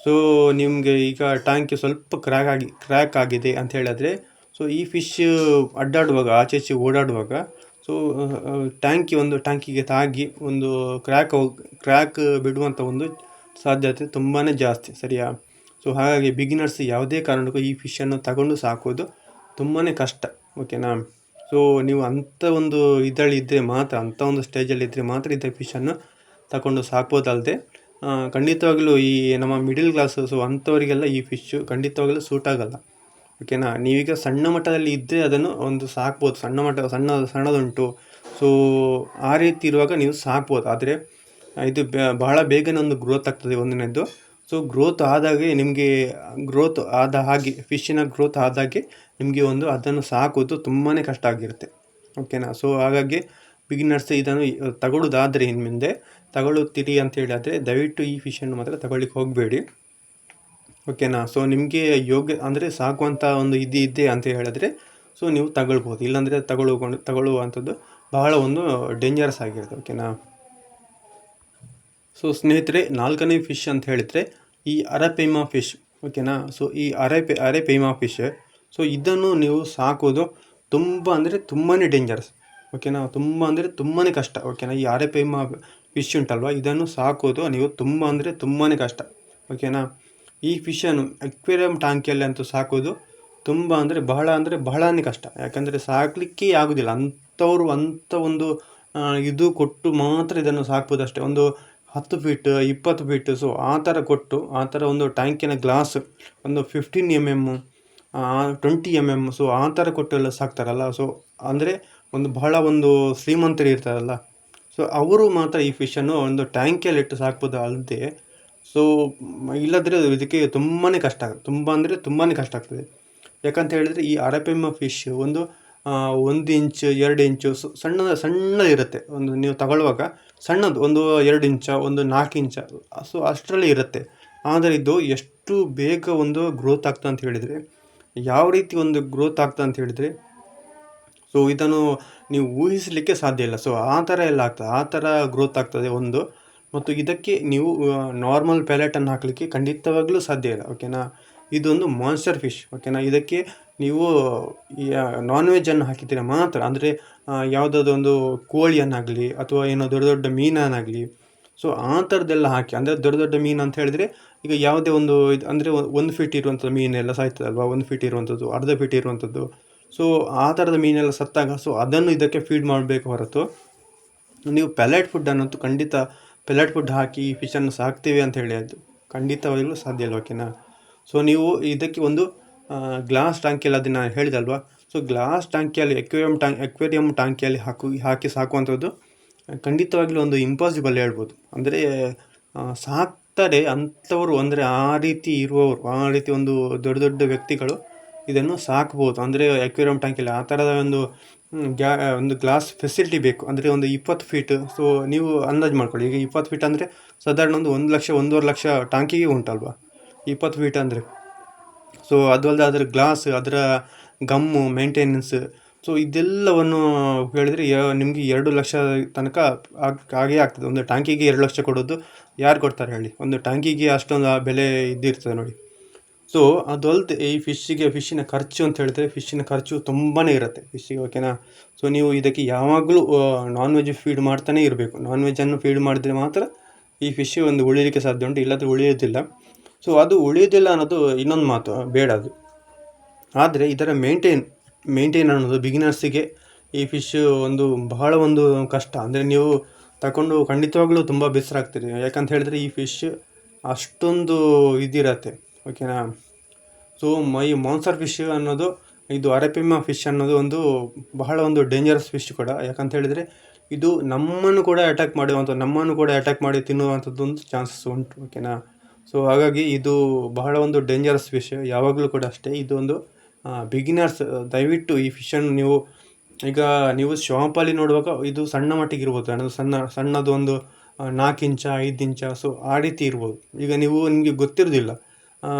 ಸೊ ನಿಮಗೆ ಈಗ ಟ್ಯಾಂಕಿ ಸ್ವಲ್ಪ ಕ್ರ್ಯಾಕ್ ಆಗಿ ಕ್ರ್ಯಾಕ್ ಆಗಿದೆ ಅಂತ ಹೇಳಿದ್ರೆ ಸೊ ಈ ಫಿಶ್ ಅಡ್ಡಾಡುವಾಗ, ಆಚೆ ಓಡಾಡುವಾಗ ಸೊ ಟ್ಯಾಂಕಿ ಒಂದು ಟ್ಯಾಂಕಿಗೆ ತಾಗಿ ಒಂದು ಕ್ರ್ಯಾಕ್ ಕ್ರ್ಯಾಕ್ ಬಿಡುವಂಥ ಒಂದು ಸಾಧ್ಯತೆ ತುಂಬಾ ಜಾಸ್ತಿ, ಸರಿಯಾ? ಸೊ ಹಾಗಾಗಿ ಬಿಗಿನರ್ಸ್ ಯಾವುದೇ ಕಾರಣಕ್ಕೂ ಈ ಫಿಶನ್ನು ತಗೊಂಡು ಸಾಕೋದು ತುಂಬಾ ಕಷ್ಟ ಓಕೆನಾ ಸೊ ನೀವು ಅಂಥ ಒಂದು ಇದರಲ್ಲಿ ಇದ್ದರೆ ಮಾತ್ರ, ಅಂಥ ಒಂದು ಸ್ಟೇಜಲ್ಲಿ ಇದ್ದರೆ ಮಾತ್ರ ಇದ್ದ ಫಿಶನ್ನು ತಗೊಂಡು ಸಾಕ್ಬೋದಲ್ಲದೆ ಖಂಡಿತವಾಗಲೂ ಈ ನಮ್ಮ ಮಿಡಿಲ್ ಕ್ಲಾಸಸ್ಸು ಅಂಥವರಿಗೆಲ್ಲ ಈ ಫಿಶ್ಶು ಖಂಡಿತವಾಗಲೂ ಸೂಟ್ ಆಗಲ್ಲ. ಓಕೆನಾ ನೀವೀಗ ಸಣ್ಣ ಮಟ್ಟದಲ್ಲಿ ಇದ್ದರೆ ಅದನ್ನು ಒಂದು ಸಾಕ್ಬೋದು. ಸಣ್ಣ ಮಟ್ಟ, ಸಣ್ಣ, ಸಣ್ಣದುಂಟು. ಸೊ ಆ ರೀತಿ ಇರುವಾಗ ನೀವು ಸಾಕ್ಬೋದು. ಆದರೆ, ಇದು ಬಹಳ ಬೇಗನೆ ಒಂದು ಗ್ರೋತ್ ಆಗ್ತದೆ ಒಂದನೇದ್ದು. ಸೊ ಗ್ರೋತ್ ಆದಾಗೆ ನಿಮಗೆ ಗ್ರೋತ್ ಆದ ಹಾಗೆ ಫಿಶ್ಶಿನ ಗ್ರೋತ್ ಆದಾಗೆ ನಿಮಗೆ ಒಂದು ಅದನ್ನು ಸಾಕೋದು ತುಂಬಾ ಕಷ್ಟ ಆಗಿರುತ್ತೆ. ಓಕೆನಾ ಸೊ ಹಾಗಾಗಿ ಬಿಗಿನರ್ಸ್ ಇದನ್ನು ತಗೊಳ್ಳೋದಾದರೆ ಇನ್ನು ಮುಂದೆ ತಗೊಳ್ಳುತ್ತೀರಿ ಅಂತ ಹೇಳಿದ್ರೆ ದಯವಿಟ್ಟು ಈ ಫಿಶನ್ನು ಮಾತ್ರ ತಗೊಳ್ಳಿಕ್ಕೆ ಹೋಗಬೇಡಿ. ಓಕೆನಾ? ಸೊ ನಿಮಗೆ ಯೋಗ್ಯ, ಅಂದರೆ ಸಾಕುವಂಥ ಒಂದು ಇದು ಇದೆ ಅಂತ ಹೇಳಿದ್ರೆ ಸೊ ನೀವು ತಗೊಳ್ಬೋದು. ಇಲ್ಲಾಂದರೆ ತಗೊಳ್ಕೊಂಡು, ತಗೊಳ್ಳುವಂಥದ್ದು ಬಹಳ ಒಂದು ಡೇಂಜರಸ್ ಆಗಿರುತ್ತೆ, ಓಕೆನಾ? ಸೊ ಸ್ನೇಹಿತರೆ, ನಾಲ್ಕನೇ ಫಿಶ್ ಅಂತ ಹೇಳಿದರೆ, ಈ ಅರಪೈಮಾ ಫಿಶ್ ಓಕೆನಾ? ಸೊ ಈ ಅರೆಪೆ, ಅರೆಪೈಮಾ ಫಿಶ್ ಸೊ ಇದನ್ನು ನೀವು ಸಾಕೋದು ತುಂಬ ಅಂದರೆ ತುಂಬಾ ಡೇಂಜರಸ್ ಓಕೆನಾ? ತುಂಬ ಅಂದರೆ ತುಂಬಾ ಕಷ್ಟ, ಓಕೆನಾ? ಈ ಅರೆಪೇಮಾ ಫಿಶ್ ಉಂಟಲ್ವ? ಇದನ್ನು ಸಾಕೋದು ನೀವು ತುಂಬ ಅಂದರೆ ತುಂಬಾ ಕಷ್ಟ, ಓಕೆನಾ? ಈ ಫಿಶನ್ನು ಅಕ್ವೇರಿಯಂ ಟ್ಯಾಂಕಿಯಲ್ಲಿ ಅಂತೂ ಸಾಕೋದು ತುಂಬ ಅಂದರೆ ಬಹಳ ಅಂದರೆ ಬಹಳನೇ ಕಷ್ಟ. ಯಾಕಂದರೆ ಸಾಕಲಿಕ್ಕೆ ಆಗೋದಿಲ್ಲ. ಅಂಥವ್ರು ಅಂಥ ಒಂದು ಇದು ಕೊಟ್ಟು ಮಾತ್ರ ಇದನ್ನು ಸಾಕ್ಬೋದು ಅಷ್ಟೇ. ಒಂದು ಹತ್ತು ಫೀಟ್ ಇಪ್ಪತ್ತು ಫೀಟ್ ಸೊ ಆ ಥರ ಕೊಟ್ಟು, ಆ ಥರ ಒಂದು ಟ್ಯಾಂಕಿನ ಗ್ಲಾಸ್ ಒಂದು fifteen M M twenty M M so ಆ ಥರ ಕೊಟ್ಟು ಎಲ್ಲ ಸಾಕ್ತಾರಲ್ಲ. ಸೊ ಅಂದರೆ ಒಂದು ಬಹಳ ಒಂದು ಶ್ರೀಮಂತರು ಇರ್ತಾರಲ್ಲ. ಸೊ ಅವರು ಮಾತ್ರ ಈ ಫಿಶನ್ನು ಒಂದು ಟ್ಯಾಂಕಿಯಲ್ಲಿಟ್ಟು ಸಾಕ್ಬೋದು ಅಲ್ಲದೆ ಸೊ ಇಲ್ಲದ್ರೆ ಇದಕ್ಕೆ ತುಂಬಾ ಕಷ್ಟ ಆಗುತ್ತೆ ತುಂಬ ಅಂದರೆ ತುಂಬಾ ಕಷ್ಟ ಆಗ್ತದೆ. ಯಾಕಂತ ಹೇಳಿದರೆ ಈ ಅರಪೆಮ್ಮ ಫಿಶ್ ಒಂದು ಒಂದು ಇಂಚ್, ಎರಡು ಇಂಚು ಸಣ್ಣದ ಸಣ್ಣ ಸಣ್ಣದಿರುತ್ತೆ ಒಂದು ನೀವು ತಗೊಳ್ಳುವಾಗ ಸಣ್ಣದು ಒಂದು ಎರಡು ಇಂಚ, ಒಂದು ನಾಲ್ಕು ಇಂಚ, ಸೊ ಅಷ್ಟರಲ್ಲಿ ಇರುತ್ತೆ. ಆದರೆ ಇದು ಎಷ್ಟು ಬೇಗ ಒಂದು ಗ್ರೋತ್ ಆಗ್ತದೆ ಅಂತ ಹೇಳಿದರೆ, ಯಾವ ರೀತಿ ಒಂದು ಗ್ರೋತ್ ಆಗ್ತದೆ ಅಂತ ಹೇಳಿದರೆ, ಸೊ ಇದನ್ನು ನೀವು ಊಹಿಸಲಿಕ್ಕೆ ಸಾಧ್ಯ ಇಲ್ಲ. ಸೊ ಆ ಥರ ಎಲ್ಲ ಆಗ್ತದೆ. ಆ ಥರ ಗ್ರೋತ್ ಆಗ್ತದೆ ಒಂದು. ಮತ್ತು ಇದಕ್ಕೆ ನೀವು ನಾರ್ಮಲ್ ಪ್ಯಾಲೆಟನ್ನು ಹಾಕಲಿಕ್ಕೆ ಖಂಡಿತವಾಗಲೂ ಸಾಧ್ಯ ಇಲ್ಲ ಓಕೆನಾ ಇದೊಂದು ಮಾನ್ಸ್ಟರ್ ಫಿಶ್ ಓಕೆನಾ ಇದಕ್ಕೆ ನೀವು ನಾನ್ ವೆಜ್ಜನ್ನು ಹಾಕಿದ್ದೀರ ಮಾತ್ರ, ಅಂದರೆ ಯಾವುದಾದ್ರು ಒಂದು ಕೋಳಿಯನ್ನಾಗಲಿ ಅಥವಾ ಏನೋ ದೊಡ್ಡ ದೊಡ್ಡ ಮೀನನ್ನಾಗಲಿ. ಸೊ ಆ ಥರದ್ದೆಲ್ಲ ಹಾಕಿ, ಅಂದರೆ ದೊಡ್ಡ ದೊಡ್ಡ ಮೀನು ಅಂತ ಹೇಳಿದರೆ, ಈಗ ಯಾವುದೇ ಒಂದು ಇದು, ಅಂದರೆ ಒಂದು ಫೀಟ್ ಇರುವಂಥದ್ದು ಮೀನೆಲ್ಲ ಸಾಯ್ತದಲ್ವಾ? ಒಂದು ಫೀಟ್ ಇರುವಂಥದ್ದು, ಅರ್ಧ ಫೀಟ್ ಇರುವಂಥದ್ದು. ಸೊ ಆ ಥರದ ಮೀನೆಲ್ಲ ಸತ್ತಾಗ ಸೊ ಅದನ್ನು ಇದಕ್ಕೆ ಫೀಡ್ ಮಾಡಬೇಕು ಹೊರತು, ನೀವು ಪ್ಯಾಲೆಟ್ ಫುಡ್ ಅನ್ನೋದು ಖಂಡಿತ ಪೆಲೆಟ್ ಫುಡ್ ಹಾಕಿ ಫಿಶನ್ನು ಸಾಕ್ತೀವಿ ಅಂತ ಹೇಳಿ ಅದು. ಖಂಡಿತವಾಗಲೂ ಸಾಧ್ಯ ಇಲ್ಲ ಓಕೆನಾ ಸೊ ನೀವು ಇದಕ್ಕೆ ಒಂದು ಗ್ಲಾಸ್ ಟ್ಯಾಂಕಿಯಲ್ಲಿ ಅದನ್ನು ಹೇಳಿದಲ್ವಾ? ಸೊ ಗ್ಲಾಸ್ ಟ್ಯಾಂಕಿಯಲ್ಲಿ ಎಕ್ವೇರಿಯಂ ಟ್ಯಾಂಕ್ ಎಕ್ವೇರಿಯಂ ಟ್ಯಾಂಕಿಯಲ್ಲಿ ಹಾಕು, ಹಾಕಿ ಸಾಕುವಂಥದ್ದು ಖಂಡಿತವಾಗಲೂ ಒಂದು ಇಂಪಾಸಿಬಲ್ ಹೇಳ್ಬೋದು. ಅಂದರೆ ಸಾಕ್ತಾರೆ ಅಂಥವರು, ಅಂದರೆ ಆ ರೀತಿ ಇರುವವರು, ಆ ರೀತಿ ಒಂದು ದೊಡ್ಡ ದೊಡ್ಡ ವ್ಯಕ್ತಿಗಳು ಇದನ್ನು ಸಾಕ್ಬೋದು. ಅಂದರೆ ಎಕ್ವೇರಿಯಂ ಟ್ಯಾಂಕಿಯಲ್ಲಿ ಆ ಥರದ ಒಂದು ಗ್ಯಾ ಒಂದು ಗ್ಲಾಸ್ ಫೆಸಿಲಿಟಿ ಬೇಕು. ಅಂದರೆ ಒಂದು ಇಪ್ಪತ್ತು ಫೀಟ್ ಸೊ ನೀವು ಅಂದಾಜು ಮಾಡ್ಕೊಳ್ಳಿ. ಈಗ ಇಪ್ಪತ್ತು ಫೀಟ್ ಅಂದರೆ ಸಾಧಾರಣ ಒಂದು ಒಂದು ಲಕ್ಷ, ಒಂದೂವರೆ ಲಕ್ಷ ಟ್ಯಾಂಕಿಗೆ ಉಂಟಲ್ವಾ? ಇಪ್ಪತ್ತು ಫೀಟ್ ಅಂದರೆ. ಸೊ ಅದು ಅಲ್ಲದೆ ಅದರ ಗ್ಲಾಸ್ ಅದರ ಗಮ್ಮು ಮೇಂಟೆನೆನ್ಸ್ ಸೊ ಇದೆಲ್ಲವನ್ನು ಹೇಳಿದರೆ ನಿಮಗೆ ಎರಡು ಲಕ್ಷ ತನಕ ಹಾಗೇ ಆಗ್ತದೆ. ಒಂದು ಟ್ಯಾಂಕಿಗೆ ಎರಡು ಲಕ್ಷ ಕೊಡೋದು ಯಾರು ಕೊಡ್ತಾರೆ ಹೇಳಿ? ಒಂದು ಟ್ಯಾಂಕಿಗೆ ಅಷ್ಟೊಂದು ಬೆಲೆ ಇದ್ದಿರ್ತದೆ ನೋಡಿ. ಸೊ ಅದು ಅಲ್ಲದೆ ಈ ಫಿಶ್ಶಿಗೆ ಫಿಶ್ಶಿನ ಖರ್ಚು ಅಂತ ಹೇಳಿದ್ರೆ ಫಿಶ್ಶಿನ ಖರ್ಚು ತುಂಬಾ ಇರುತ್ತೆ ಫಿಶ್ಶಿಗೆ ಓಕೆನಾ ಸೊ ನೀವು ಇದಕ್ಕೆ ಯಾವಾಗಲೂ ನಾನ್ ವೆಜ್ ಫೀಡ್ ಮಾಡ್ತಾನೆ ಇರಬೇಕು. ನಾನ್ ವೆಜ್ಜನ್ನು ಫೀಡ್ ಮಾಡಿದ್ರೆ ಮಾತ್ರ ಈ ಫಿಶ್ ಒಂದು ಉಳಿಲಿಕ್ಕೆ ಸಾಧ್ಯ ಉಂಟು, ಇಲ್ಲಾಂದರೆ ಉಳಿಯೋದಿಲ್ಲ. ಸೊ ಅದು ಉಳಿಯೋದಿಲ್ಲ ಅನ್ನೋದು ಇನ್ನೊಂದು ಮಾತು, ಬೇಡ ಅದು. ಆದರೆ ಇದರ ಮೇಂಟೈನ್ ಮೇಂಟೈನ್ ಅನ್ನೋದು ಬಿಗಿನರ್ಸಿಗೆ ಈ ಫಿಶ್ ಒಂದು ಬಹಳ ಒಂದು ಕಷ್ಟ. ಅಂದರೆ ನೀವು ತಗೊಂಡು ಖಂಡಿತವಾಗ್ಲೂ ತುಂಬ ಬೇಸರ ಆಗ್ತೀರಿ. ಯಾಕಂತ ಹೇಳಿದ್ರೆ ಈ ಫಿಶ್ ಅಷ್ಟೊಂದು ಇದಿರತ್ತೆ. ಓಕೆನಾ ಸೊ ಮೈ ಮಾನ್ಸರ್ ಫಿಶ್ ಅನ್ನೋದು ಇದು ಅರೆಪಿಮ ಫಿಶ್ ಅನ್ನೋದು ಒಂದು ಬಹಳ ಒಂದು ಡೇಂಜರಸ್ ಫಿಶ್ ಕೂಡ. ಯಾಕಂತ ಹೇಳಿದರೆ ಇದು ನಮ್ಮನ್ನು ಕೂಡ ಅಟ್ಯಾಕ್ ಮಾಡುವಂಥ ನಮ್ಮನ್ನು ಕೂಡ ಅಟ್ಯಾಕ್ ಮಾಡಿ ತಿನ್ನುವಂಥದ್ದು ಒಂದು ಚಾನ್ಸಸ್ ಉಂಟು ಓಕೆನಾ ಸೊ ಹಾಗಾಗಿ ಇದು ಬಹಳ ಒಂದು ಡೇಂಜರಸ್ ಫಿಶ್ ಯಾವಾಗಲೂ ಕೂಡ ಅಷ್ಟೇ. ಇದೊಂದು ಬಿಗಿನರ್ಸ್ ದಯವಿಟ್ಟು ಈ ಫಿಶನ್ನು ನೀವು ಈಗ ನೀವು ಶಾಪಲ್ಲಿ ನೋಡುವಾಗ ಇದು ಸಣ್ಣ ಮಟ್ಟಿಗೆ ಇರ್ಬೋದು. ಅನ್ನೋದು ಸಣ್ಣ ಸಣ್ಣದು ಒಂದು ಆ, ನಾಲ್ಕು ಇಂಚ ಐದು ಇಂಚ ಸೊ ಆ ರೀತಿ ಇರ್ಬೋದು. ಈಗ ನೀವು ನಿಮಗೆ ಗೊತ್ತಿರೋದಿಲ್ಲ.